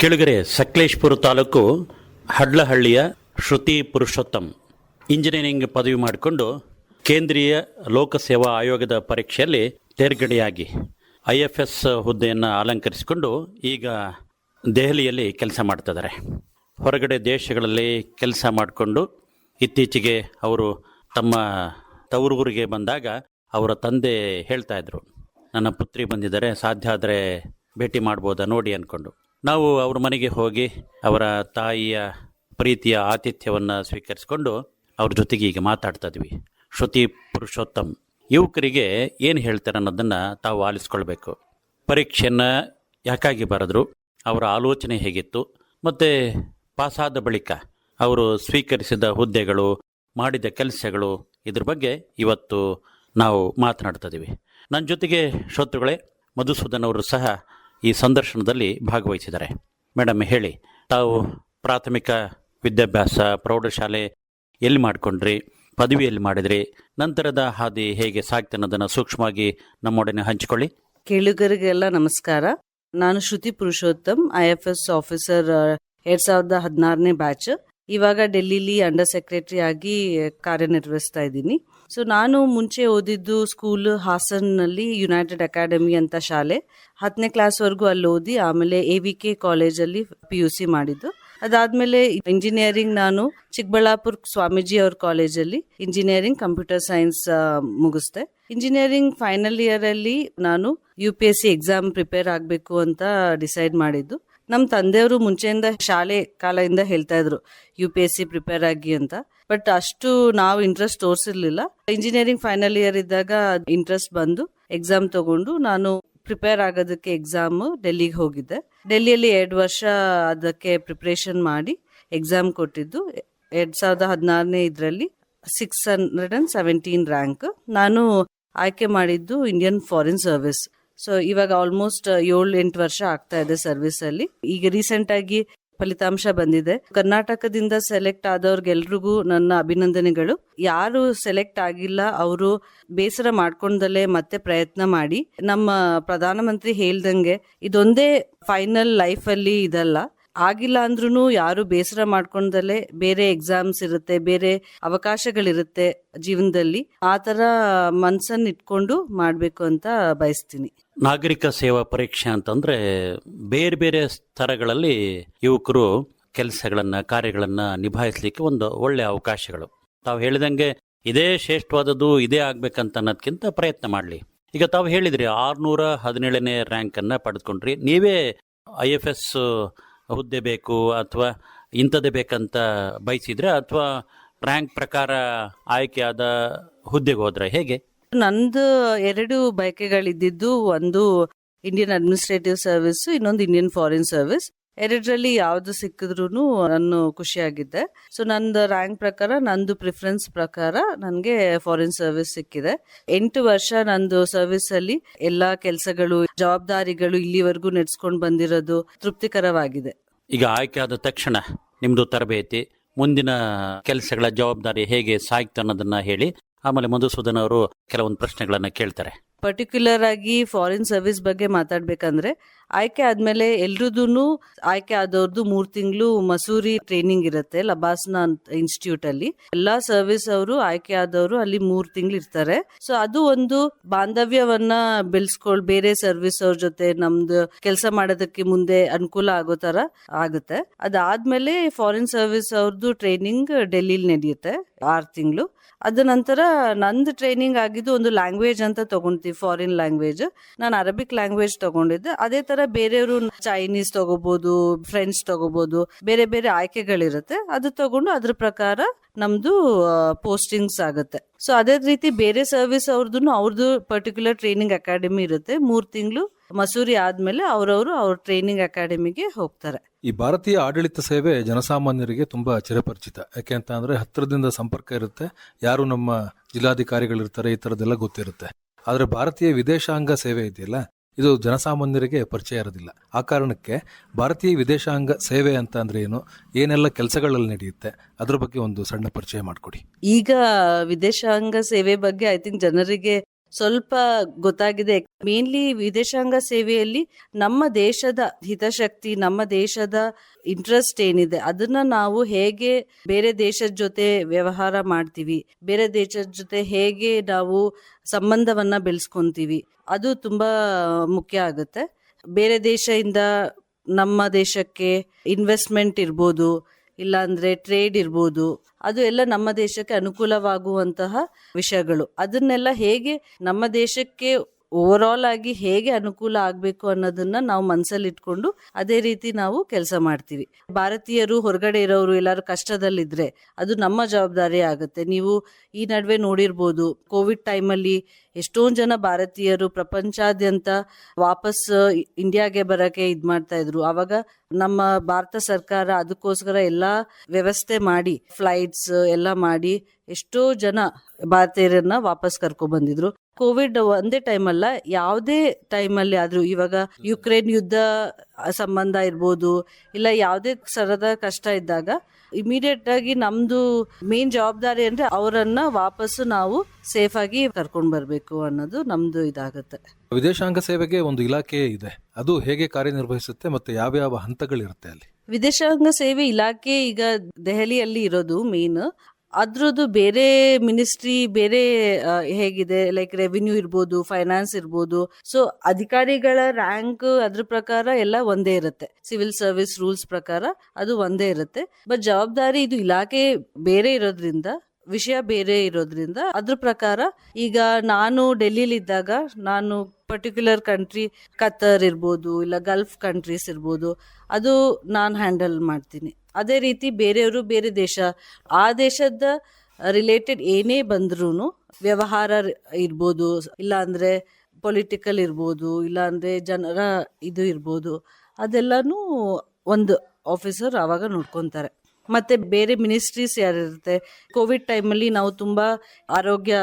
ಕೆಳಗರೆ ಸಕಲೇಶ್ಪುರ ತಾಲೂಕು ಹಡ್ಲಹಳ್ಳಿಯ ಶ್ರುತಿ ಪುರುಷೋತ್ತಮ್ ಇಂಜಿನಿಯರಿಂಗ್ ಪದವಿ ಮಾಡಿಕೊಂಡು ಕೇಂದ್ರೀಯ ಲೋಕಸೇವಾ ಆಯೋಗದ ಪರೀಕ್ಷೆಯಲ್ಲಿ ತೇರ್ಗಡೆಯಾಗಿ ಐ ಎಫ್ ಎಸ್ ಹುದ್ದೆಯನ್ನು ಅಲಂಕರಿಸಿಕೊಂಡು ಈಗ ದೆಹಲಿಯಲ್ಲಿ ಕೆಲಸ ಮಾಡ್ತಿದ್ದಾರೆ. ಹೊರಗಡೆ ದೇಶಗಳಲ್ಲಿ ಕೆಲಸ ಮಾಡಿಕೊಂಡು ಇತ್ತೀಚೆಗೆ ಅವರು ತಮ್ಮ ತವರೂರಿಗೆ ಬಂದಾಗ ಅವರ ತಂದೆ ಹೇಳ್ತಾ ಇದ್ರು, ನನ್ನ ಪುತ್ರಿ ಬಂದಿದ್ದಾರೆ, ಸಾಧ್ಯ ಆದರೆ ಭೇಟಿ ಮಾಡ್ಬೋದಾ? ನೋಡಿ ಅಂದ್ಕೊಂಡು. ನಾವು ಅವ್ರ ಮನೆಗೆ ಹೋಗಿ ಅವರ ತಾಯಿಯ ಪ್ರೀತಿಯ ಆತಿಥ್ಯವನ್ನು ಸ್ವೀಕರಿಸಿಕೊಂಡು ಅವ್ರ ಜೊತೆಗೆ ಈಗ ಮಾತಾಡ್ತಾ ಇದ್ವಿ. ಶ್ರುತಿ ಪುರುಷೋತ್ತಮ್, ಯುವಕರಿಗೆ ಏನು ಹೇಳ್ತಾರೆ ಅನ್ನೋದನ್ನು ತಾವು ಆಲಿಸ್ಕೊಳ್ಬೇಕು. ಪರೀಕ್ಷೆಯನ್ನು ಯಾಕಾಗಿ ಬರೆದ್ರು, ಅವರ ಆಲೋಚನೆ ಹೇಗಿತ್ತು, ಮತ್ತು ಪಾಸಾದ ಬಳಿಕ ಅವರು ಸ್ವೀಕರಿಸಿದ ಹುದ್ದೆಗಳು, ಮಾಡಿದ ಕೆಲಸಗಳು, ಇದ್ರ ಬಗ್ಗೆ ಇವತ್ತು ನಾವು ಮಾತನಾಡ್ತಾ ನನ್ನ ಜೊತೆಗೆ ಶ್ರೋತೃಗಳೇ, ಮಧುಸೂದನ್ ಅವರು ಸಹ ಈ ಸಂದರ್ಶನದಲ್ಲಿ ಭಾಗವಹಿಸಿದ್ದಾರೆ. ಮೇಡಮ್ ಹೇಳಿ, ತಾವು ಪ್ರಾಥಮಿಕ ವಿದ್ಯಾಭ್ಯಾಸ, ಪ್ರೌಢಶಾಲೆ ಎಲ್ಲಿ ಮಾಡಿಕೊಂಡ್ರಿ, ಪದವಿಯಲ್ಲಿ ಮಾಡಿದ್ರಿ, ನಂತರದ ಹಾದಿ ಹೇಗೆ ಸಾಕ್ತೆ ಅನ್ನೋದನ್ನು ಸೂಕ್ಷ್ಮವಾಗಿ ನಮ್ಮೊಡನೆ ಹಂಚಿಕೊಳ್ಳಿ. ಕೇಳುಗರಿಗೆಲ್ಲ ನಮಸ್ಕಾರ. ನಾನು Shruti Purushottam, I F S officer ಎರಡ್ ಸಾವಿರದ ಹದಿನಾರನೇ ಬ್ಯಾಚ್. ಇವಾಗ ಡೆಲ್ಲಿಲಿ ಅಂಡರ್ ಸೆಕ್ರೆಟರಿ ಆಗಿ ಕಾರ್ಯನಿರ್ವಹಿಸ್ತಾ ಇದ್ದೀನಿ. ಸೊ ನಾನು ಮುಂಚೆ ಓದಿದ್ದು ಸ್ಕೂಲ್ ಹಾಸನ್ನಲ್ಲಿ ಯುನೈಟೆಡ್ ಅಕಾಡೆಮಿ ಅಂತ ಶಾಲೆ. ಹತ್ತನೇ ಕ್ಲಾಸ್ವರೆಗೂ ಅಲ್ಲಿ ಓದಿ ಆಮೇಲೆ ಎ ವಿ ಕೆ ಕಾಲೇಜಲ್ಲಿ ಪಿ ಯು ಸಿ ಮಾಡಿದ್ದು. ಅದಾದಮೇಲೆ ಇಂಜಿನಿಯರಿಂಗ್ ನಾನು ಚಿಕ್ಕಬಳ್ಳಾಪುರ ಸ್ವಾಮೀಜಿ ಅವ್ರ ಕಾಲೇಜಲ್ಲಿ ಇಂಜಿನಿಯರಿಂಗ್ ಕಂಪ್ಯೂಟರ್ ಸೈನ್ಸ್ ಮುಗಿಸ್ದೆ. ಇಂಜಿನಿಯರಿಂಗ್ ಫೈನಲ್ ಇಯರ್ ಅಲ್ಲಿ ನಾನು U P S C exam prepare ಆಗಬೇಕು ಅಂತ ಡಿಸೈಡ್ ಮಾಡಿದ್ದು. ನಮ್ಮ ತಂದೆಯವರು ಮುಂಚೆಯಿಂದ ಶಾಲೆ ಕಾಲದಿಂದ ಹೇಳ್ತಾ ಇದ್ರು U P S C prepare ಆಗಿ ಅಂತ. ಬಟ್ ಅಷ್ಟು ನಾವು ಇಂಟ್ರೆಸ್ಟ್ ತೋರಿಸಿರ್ಲಿಲ್ಲ. ಇಂಜಿನಿಯರಿಂಗ್ ಫೈನಲ್ ಇಯರ್ ಇದ್ದಾಗ ಇಂಟ್ರೆಸ್ಟ್ ಬಂದು ಎಕ್ಸಾಮ್ ತಗೊಂಡು ನಾನು ಪ್ರಿಪೇರ್ ಆಗೋದಕ್ಕೆ ಎಕ್ಸಾಮ್ ಡೆಲ್ಲಿಗೆ ಹೋಗಿದ್ದೆ. ಡೆಲ್ಲಿಯಲ್ಲಿ ಎರಡು ವರ್ಷ ಅದಕ್ಕೆ ಪ್ರಿಪ್ರೇಷನ್ ಮಾಡಿ ಎಕ್ಸಾಮ್ ಕೊಟ್ಟಿದ್ದು. ಎರಡ್ ಸಾವಿರದ ಹದಿನಾರನೇ ಇದರಲ್ಲಿ six hundred and seventeen rank ನಾನು ಆಯ್ಕೆ ಮಾಡಿದ್ದು ಇಂಡಿಯನ್ ಫಾರಿನ್ ಸರ್ವಿಸ್ ಸೊ ಇವಾಗ ಆಲ್ಮೋಸ್ಟ್ ಏಳು, ಎಂಟು ವರ್ಷ ಆಗ್ತಾ ಇದೆ ಸರ್ವಿಸ್ ಅಲ್ಲಿ. ಈಗ ರೀಸೆಂಟ್ ಆಗಿ ಫಲಿತಾಂಶ ಬಂದಿದೆ. ಕರ್ನಾಟಕದಿಂದ ಸೆಲೆಕ್ಟ್ ಆದವ್ರಿಗೆಲ್ರಿಗೂ ನನ್ನ ಅಭಿನಂದನೆಗಳು. ಯಾರು ಸೆಲೆಕ್ಟ್ ಆಗಿಲ್ಲ, ಅವರು ಬೇಸರ ಮಾಡ್ಕೊಂಡಲ್ಲೇ ಮತ್ತೆ ಪ್ರಯತ್ನ ಮಾಡಿ. ನಮ್ಮ ಪ್ರಧಾನಮಂತ್ರಿ ಹೇಳ್ದಂಗೆ ಇದೊಂದೇ ಫೈನಲ್ ಲೈಫ್ ಅಲ್ಲಿ ಇದಲ್ಲ. ಆಗಿಲ್ಲ ಅಂದ್ರೂ ಯಾರು ಬೇಸರ ಮಾಡ್ಕೊಂಡಲ್ಲೇ ಬೇರೆ ಎಕ್ಸಾಮ್ಸ್ ಇರುತ್ತೆ, ಬೇರೆ ಅವಕಾಶಗಳಿರುತ್ತೆ ಜೀವನದಲ್ಲಿ. ಆ ತರ ಮನ್ಸನ್ನ ಇಟ್ಕೊಂಡು ಮಾಡ್ಬೇಕು ಅಂತ ಬಯಸ್ತೀನಿ. ನಾಗರಿಕ ಸೇವಾ ಪರೀಕ್ಷೆ ಅಂತಂದ್ರೆ ಬೇರೆ ಬೇರೆ ಸ್ಥರಗಳಲ್ಲಿ ಯುವಕರು ಕೆಲಸಗಳನ್ನು, ಕಾರ್ಯಗಳನ್ನು ನಿಭಾಯಿಸಲಿಕ್ಕೆ ಒಂದು ಒಳ್ಳೆಯ ಅವಕಾಶಗಳು. ತಾವು ಹೇಳಿದಂಗೆ ಇದೇ ಶ್ರೇಷ್ಠವಾದದ್ದು ಇದೇ ಆಗ್ಬೇಕಂತ ಅನ್ನೋದಕ್ಕಿಂತ ಪ್ರಯತ್ನ ಮಾಡಲಿ. ಈಗ ತಾವು ಹೇಳಿದ್ರಿ ಆರುನೂರ ಹದಿನೇಳನೇ ರ್ಯಾಂಕನ್ನು ಪಡೆದುಕೊಂಡ್ರಿ. ನೀವೇ ಐ ಎಫ್ ಎಸ್ ಹುದ್ದೆ ಬೇಕು ಅಥವಾ ಇಂಥದ್ದೇ ಬೇಕಂತ ಬಯಸಿದ್ರೆ ಅಥವಾ ರ್ಯಾಂಕ್ ಪ್ರಕಾರ ಆಯ್ಕೆಯಾದ ಹುದ್ದೆಗೆ ಹೋದ್ರೆ ಹೇಗೆ? ನಂದು ಎರಡು ಬಯಕೆಗಳಿದ್ದಿದ್ದು ಒಂದು ಇಂಡಿಯನ್ ಅಡ್ಮಿನಿಸ್ಟ್ರೇಟಿವ್ ಸರ್ವಿಸ್ ಇನ್ನೊಂದು ಇಂಡಿಯನ್ ಫಾರಿನ್ ಸರ್ವಿಸ್ ಎರಡರಲ್ಲಿ ಯಾವ್ದು ಸಿಕ್ಕಿದ್ರು ನಾನು ಖುಷಿಯಾಗಿದ್ದೆ. ಸೊ ನಂದು ರ್ಯಾಂಕ್ ಪ್ರಕಾರ, ನಂದು ಪ್ರಿಫರೆನ್ಸ್ ಪ್ರಕಾರ ನನಗೆ ಫಾರಿನ್ ಸರ್ವಿಸ್ ಸಿಕ್ಕಿದೆ. ಎಂಟು ವರ್ಷ ನಂದು ಸರ್ವಿಸ್ ಅಲ್ಲಿ ಎಲ್ಲಾ ಕೆಲಸಗಳು, ಜವಾಬ್ದಾರಿಗಳು ಇಲ್ಲಿವರೆಗೂ ನಡೆಸ್ಕೊಂಡು ಬಂದಿರೋದು ತೃಪ್ತಿಕರವಾಗಿದೆ. ಈಗ ಆಯ್ಕೆ ಆದ ತಕ್ಷಣ ನಿಮ್ಮದು ತರಬೇತಿ, ಮುಂದಿನ ಕೆಲಸಗಳ ಜವಾಬ್ದಾರಿ ಹೇಗೆ ಸಾಯ್ತು ಅನ್ನೋದನ್ನ ಹೇಳಿ, ಆಮೇಲೆ ಮಧುಸೂದನ್ ಅವರು ಕೆಲವೊಂದು ಪ್ರಶ್ನೆಗಳನ್ನ ಕೇಳ್ತಾರೆ. ಪರ್ಟಿಕ್ಯುಲರ್ ಆಗಿ ಫಾರಿನ್ ಸರ್ವಿಸ್ ಬಗ್ಗೆ ಮಾತಾಡ್ಬೇಕಂದ್ರೆ, ಆಯ್ಕೆ ಆದ್ಮೇಲೆ ಎಲ್ರದೂ ಆಯ್ಕೆ ಆದವ್ರದ್ದು ಮೂರ್ ತಿಂಗಳು ಮಸೂರಿ ಟ್ರೈನಿಂಗ್ ಇರುತ್ತೆ, ಲಬಾಸ್ನ ಇನ್ಸ್ಟಿಟ್ಯೂಟ್ ಅಲ್ಲಿ. ಎಲ್ಲಾ ಸರ್ವಿಸ್ ಅವರು ಆಯ್ಕೆ ಆದವರು ಅಲ್ಲಿ ಮೂರ್ ತಿಂಗಳು ಇರ್ತಾರೆ. ಸೊ ಅದು ಒಂದು ಬಾಂಧವ್ಯವನ್ನ ಬೆಳೆಸ್ಕೊಳ್, ಬೇರೆ ಸರ್ವಿಸ್ ಅವ್ರ ಜೊತೆ ನಮ್ದು ಕೆಲಸ ಮಾಡೋದಕ್ಕೆ ಮುಂದೆ ಅನುಕೂಲ ಆಗೋ ತರ ಆಗುತ್ತೆ. ಅದಾದ್ಮೇಲೆ ಫಾರಿನ್ ಸರ್ವಿಸ್ ಅವ್ರದ್ದು ಟ್ರೈನಿಂಗ್ ಡೆಲ್ಲಿಲಿ ನಡೆಯುತ್ತೆ, ಆರ್ ತಿಂಗಳು. ಅದ ನಂತರ ನಂದು ಟ್ರೈನಿಂಗ್ ಆಗಿದ್ದು ಒಂದು ಲ್ಯಾಂಗ್ವೇಜ್ ಅಂತ ತಗೊಂತೀವಿ ಫಾರಿನ್ ಲ್ಯಾಂಗ್ವೇಜ್ ನಾನು ಅರಬಿಕ್ ಲ್ಯಾಂಗ್ವೇಜ್ ತಗೊಂಡಿದ್ದೆ. ಅದೇ ತರ ಬೇರೆಯವರು ಚೈನೀಸ್ ತಗೋಬಹುದು ಫ್ರೆಂಚ್ ತಗೋಬಹುದು ಬೇರೆ ಬೇರೆ ಆಯ್ಕೆಗಳಿರುತ್ತೆ. ಅದು ತಗೊಂಡು ಅದ್ರ ಪ್ರಕಾರ ನಮ್ದು ಪೋಸ್ಟಿಂಗ್ಸ್ ಆಗುತ್ತೆ. ಸೊ ಅದೇ ರೀತಿ ಬೇರೆ ಸರ್ವಿಸ್ ಅವ್ರದ್ದು ಅವ್ರದ್ದು ಪರ್ಟಿಕ್ಯುಲರ್ ಟ್ರೈನಿಂಗ್ ಅಕಾಡೆಮಿ ಇರುತ್ತೆ. ಮೂರ್ ತಿಂಗಳು ಮಸೂರಿ ಆದ್ಮೇಲೆ ಅವರವರು ಅವ್ರ ಟ್ರೈನಿಂಗ್ ಅಕಾಡೆಮಿಗೆ ಹೋಗ್ತಾರೆ. ಈ ಭಾರತೀಯ ಆಡಳಿತ ಸೇವೆ ಜನಸಾಮಾನ್ಯರಿಗೆ ತುಂಬಾ ಚಿರಪರಿಚಿತ. ಯಾಕೆ ಅಂತ ಅಂದ್ರೆ ಹತ್ತಿರದಿಂದ ಸಂಪರ್ಕ ಇರುತ್ತೆ. ಯಾರು ನಮ್ಮ ಜಿಲ್ಲಾಧಿಕಾರಿಗಳಿರ್ತಾರೆ ಈ ತರದೆಲ್ಲ ಗೊತ್ತಿರುತ್ತೆ. ಆದ್ರೆ ಭಾರತೀಯ ವಿದೇಶಾಂಗ ಸೇವೆ ಇದೆಯಲ್ಲ ಇದು ಜನಸಾಮಾನ್ಯರಿಗೆ ಪರಿಚಯ ಇರೋದಿಲ್ಲ. ಆ ಕಾರಣಕ್ಕೆ ಭಾರತೀಯ ವಿದೇಶಾಂಗ ಸೇವೆ ಅಂತ ಅಂದ್ರೆ ಏನು? ಏನೆಲ್ಲ ಕೆಲಸಗಳಲ್ಲಿ ನಡೆಯುತ್ತೆ? ಅದ್ರ ಬಗ್ಗೆ ಒಂದು ಸಣ್ಣ ಪರಿಚಯ ಮಾಡಿಕೊಡಿ. ಈಗ ವಿದೇಶಾಂಗ ಸೇವೆ ಬಗ್ಗೆ ಐ ಥಿಂಕ್ ಜನರಿಗೆ ಸ್ವಲ್ಪ ಗೊತ್ತಾಗಿದೆ. ಮೇನ್ಲಿ ವಿದೇಶಾಂಗ ಸೇವೆಯಲ್ಲಿ ನಮ್ಮ ದೇಶದ ಹಿತಶಕ್ತಿ, ನಮ್ಮ ದೇಶದ ಇಂಟ್ರೆಸ್ಟ್ ಏನಿದೆ, ಅದನ್ನ ನಾವು ಹೇಗೆ ಬೇರೆ ದೇಶದ ಜೊತೆ ವ್ಯವಹಾರ ಮಾಡ್ತೀವಿ, ಬೇರೆ ದೇಶದ ಜೊತೆ ಹೇಗೆ ನಾವು ಸಂಬಂಧವನ್ನ ಬೆಳೆಸ್ಕೊಂತೀವಿ, ಅದು ತುಂಬಾ ಮುಖ್ಯ ಆಗುತ್ತೆ. ಬೇರೆ ದೇಶದಿಂದ ನಮ್ಮ ದೇಶಕ್ಕೆ ಇನ್ವೆಸ್ಟ್ಮೆಂಟ್ ಇರ್ಬೋದು ಇಲ್ಲಾಂದ್ರೆ ಟ್ರೇಡ್ ಇರ್ಬೋದು. ಅದು ಎಲ್ಲ ನಮ್ಮ ದೇಶಕ್ಕೆ ಅನುಕೂಲವಾಗುವಂತಹ ವಿಷಯಗಳು. ಅದನ್ನೆಲ್ಲ ಹೇಗೆ ನಮ್ಮ ದೇಶಕ್ಕೆ ಓವರ್ ಆಲ್ ಆಗಿ ಹೇಗೆ ಅನುಕೂಲ ಆಗಬೇಕು ಅನ್ನೋದನ್ನ ನಾವು ಮನಸ್ಸಲ್ಲಿ ಇಟ್ಕೊಂಡು ಅದೇ ರೀತಿ ನಾವು ಕೆಲಸ ಮಾಡ್ತೀವಿ. ಭಾರತೀಯರು ಹೊರಗಡೆ ಇರೋರು ಎಲ್ಲರೂ ಕಷ್ಟದಲ್ಲಿದ್ರೆ ಅದು ನಮ್ಮ ಜವಾಬ್ದಾರಿ ಆಗುತ್ತೆ. ನೀವು ಈ ನಡುವೆ ನೋಡಿರ್ಬೋದು, ಕೋವಿಡ್ ಟೈಮಲ್ಲಿ ಎಷ್ಟೊಂದು ಜನ ಭಾರತೀಯರು ಪ್ರಪಂಚಾದ್ಯಂತ ವಾಪಸ್ ಇಂಡಿಯಾಗೆ ಬರಕ್ಕೆ ಇದ್ ಮಾಡ್ತಾ ಇದ್ರು. ಅವಾಗ ನಮ್ಮ ಭಾರತ ಸರ್ಕಾರ ಅದಕ್ಕೋಸ್ಕರ ಎಲ್ಲಾ ವ್ಯವಸ್ಥೆ ಮಾಡಿ ಫ್ಲೈಟ್ಸ್ ಎಲ್ಲ ಮಾಡಿ ಎಷ್ಟೋ ಜನ ಭಾರತೀಯರನ್ನ ವಾಪಸ್ ಕರ್ಕೊ ಬಂದಿದ್ರು. ಕೋವಿಡ್ ಒಂದೇ ಟೈಮ್ ಅಲ್ಲ ಯಾವುದೇ ಟೈಮಲ್ಲಿ ಆದ್ರೂ ಇವಾಗ ಯುಕ್ರೇನ್ ಯುದ್ಧ ಸಂಬಂಧ ಇರ್ಬೋದು ಇಲ್ಲ ಯಾವುದೇ ಸರದ ಕಷ್ಟ ಇದ್ದಾಗ ಇಮಿಡಿಯೇಟ್ ಆಗಿ ನಮ್ದು ಮೇನ್ ಜವಾಬ್ದಾರಿ ಅಂದ್ರೆ ಅವರನ್ನ ವಾಪಸ್ಸು ನಾವು ಸೇಫ್ ಆಗಿ ಕರ್ಕೊಂಡ್ ಬರ್ಬೇಕು ಅನ್ನೋದು ನಮ್ದು ಇದಾಗುತ್ತೆ. ವಿದೇಶಾಂಗ ಸೇವೆಗೆ ಒಂದು ಇಲಾಖೆ ಇದೆ ಅದು ಹೇಗೆ ಕಾರ್ಯನಿರ್ವಹಿಸುತ್ತೆ ಮತ್ತೆ ಯಾವ ಹಂತಗಳಿರುತ್ತೆ ಅಲ್ಲಿ? ವಿದೇಶಾಂಗ ಸೇವೆ ಇಲಾಖೆ ಈಗ ದೆಹಲಿಯಲ್ಲಿ ಇರೋದು ಮೇನ್ ಅದ್ರದ್ದು ಬೇರೆ ಮಿನಿಸ್ಟ್ರಿ ಬೇರೆ ಹೇಗಿದೆ? ಲೈಕ್ ರೆವಿನ್ಯೂ ಇರ್ಬೋದು, ಫೈನಾನ್ಸ್ ಇರ್ಬೋದು. ಸೊ, ಅಧಿಕಾರಿಗಳ ರ್ಯಾಂಕ್ ಅದ್ರ ಪ್ರಕಾರ ಎಲ್ಲ ಒಂದೇ ಇರುತ್ತೆ. ಸಿವಿಲ್ ಸರ್ವಿಸ್ ರೂಲ್ಸ್ ಪ್ರಕಾರ ಅದು ಒಂದೇ ಇರುತ್ತೆ. ಬಟ್ ಜವಾಬ್ದಾರಿ ಇದು ಇಲಾಖೆ ಬೇರೆ ಇರೋದ್ರಿಂದ ವಿಷಯ ಬೇರೆ ಇರೋದ್ರಿಂದ ಅದ್ರ ಪ್ರಕಾರ ಈಗ ನಾನು ಡೆಲ್ಲಿಲಿ ಇದ್ದಾಗ ನಾನು ಪರ್ಟಿಕ್ಯುಲರ್ ಕಂಟ್ರಿ ಕತ್ತರ್ ಇರ್ಬೋದು ಇಲ್ಲ ಗಲ್ಫ್ ಕಂಟ್ರೀಸ್ ಇರ್ಬೋದು, ಅದು ನಾನು ಹ್ಯಾಂಡಲ್ ಮಾಡ್ತೀನಿ. ಅದೇ ರೀತಿ ಬೇರೆಯವರು ಬೇರೆ ದೇಶ, ಆ ದೇಶದ ರಿಲೇಟೆಡ್ ಏನೇ ಬಂದ್ರೂ ವ್ಯವಹಾರ ಇರ್ಬೋದು, ಇಲ್ಲಾಂದರೆ ಪೊಲಿಟಿಕಲ್ ಇರ್ಬೋದು, ಇಲ್ಲಾಂದರೆ ಜನರ ಇದು ಇರ್ಬೋದು, ಅದೆಲ್ಲನೂ ಒಂದು ಆಫೀಸರ್ ಆವಾಗ ನೋಡ್ಕೊತಾರೆ. ಮತ್ತೆ ಬೇರೆ ಮಿನಿಸ್ಟ್ರೀಸ್ ಯಾರಿರುತ್ತೆ? ಕೋವಿಡ್ ಟೈಮಲ್ಲಿ ನಾವು ತುಂಬಾ ಆರೋಗ್ಯ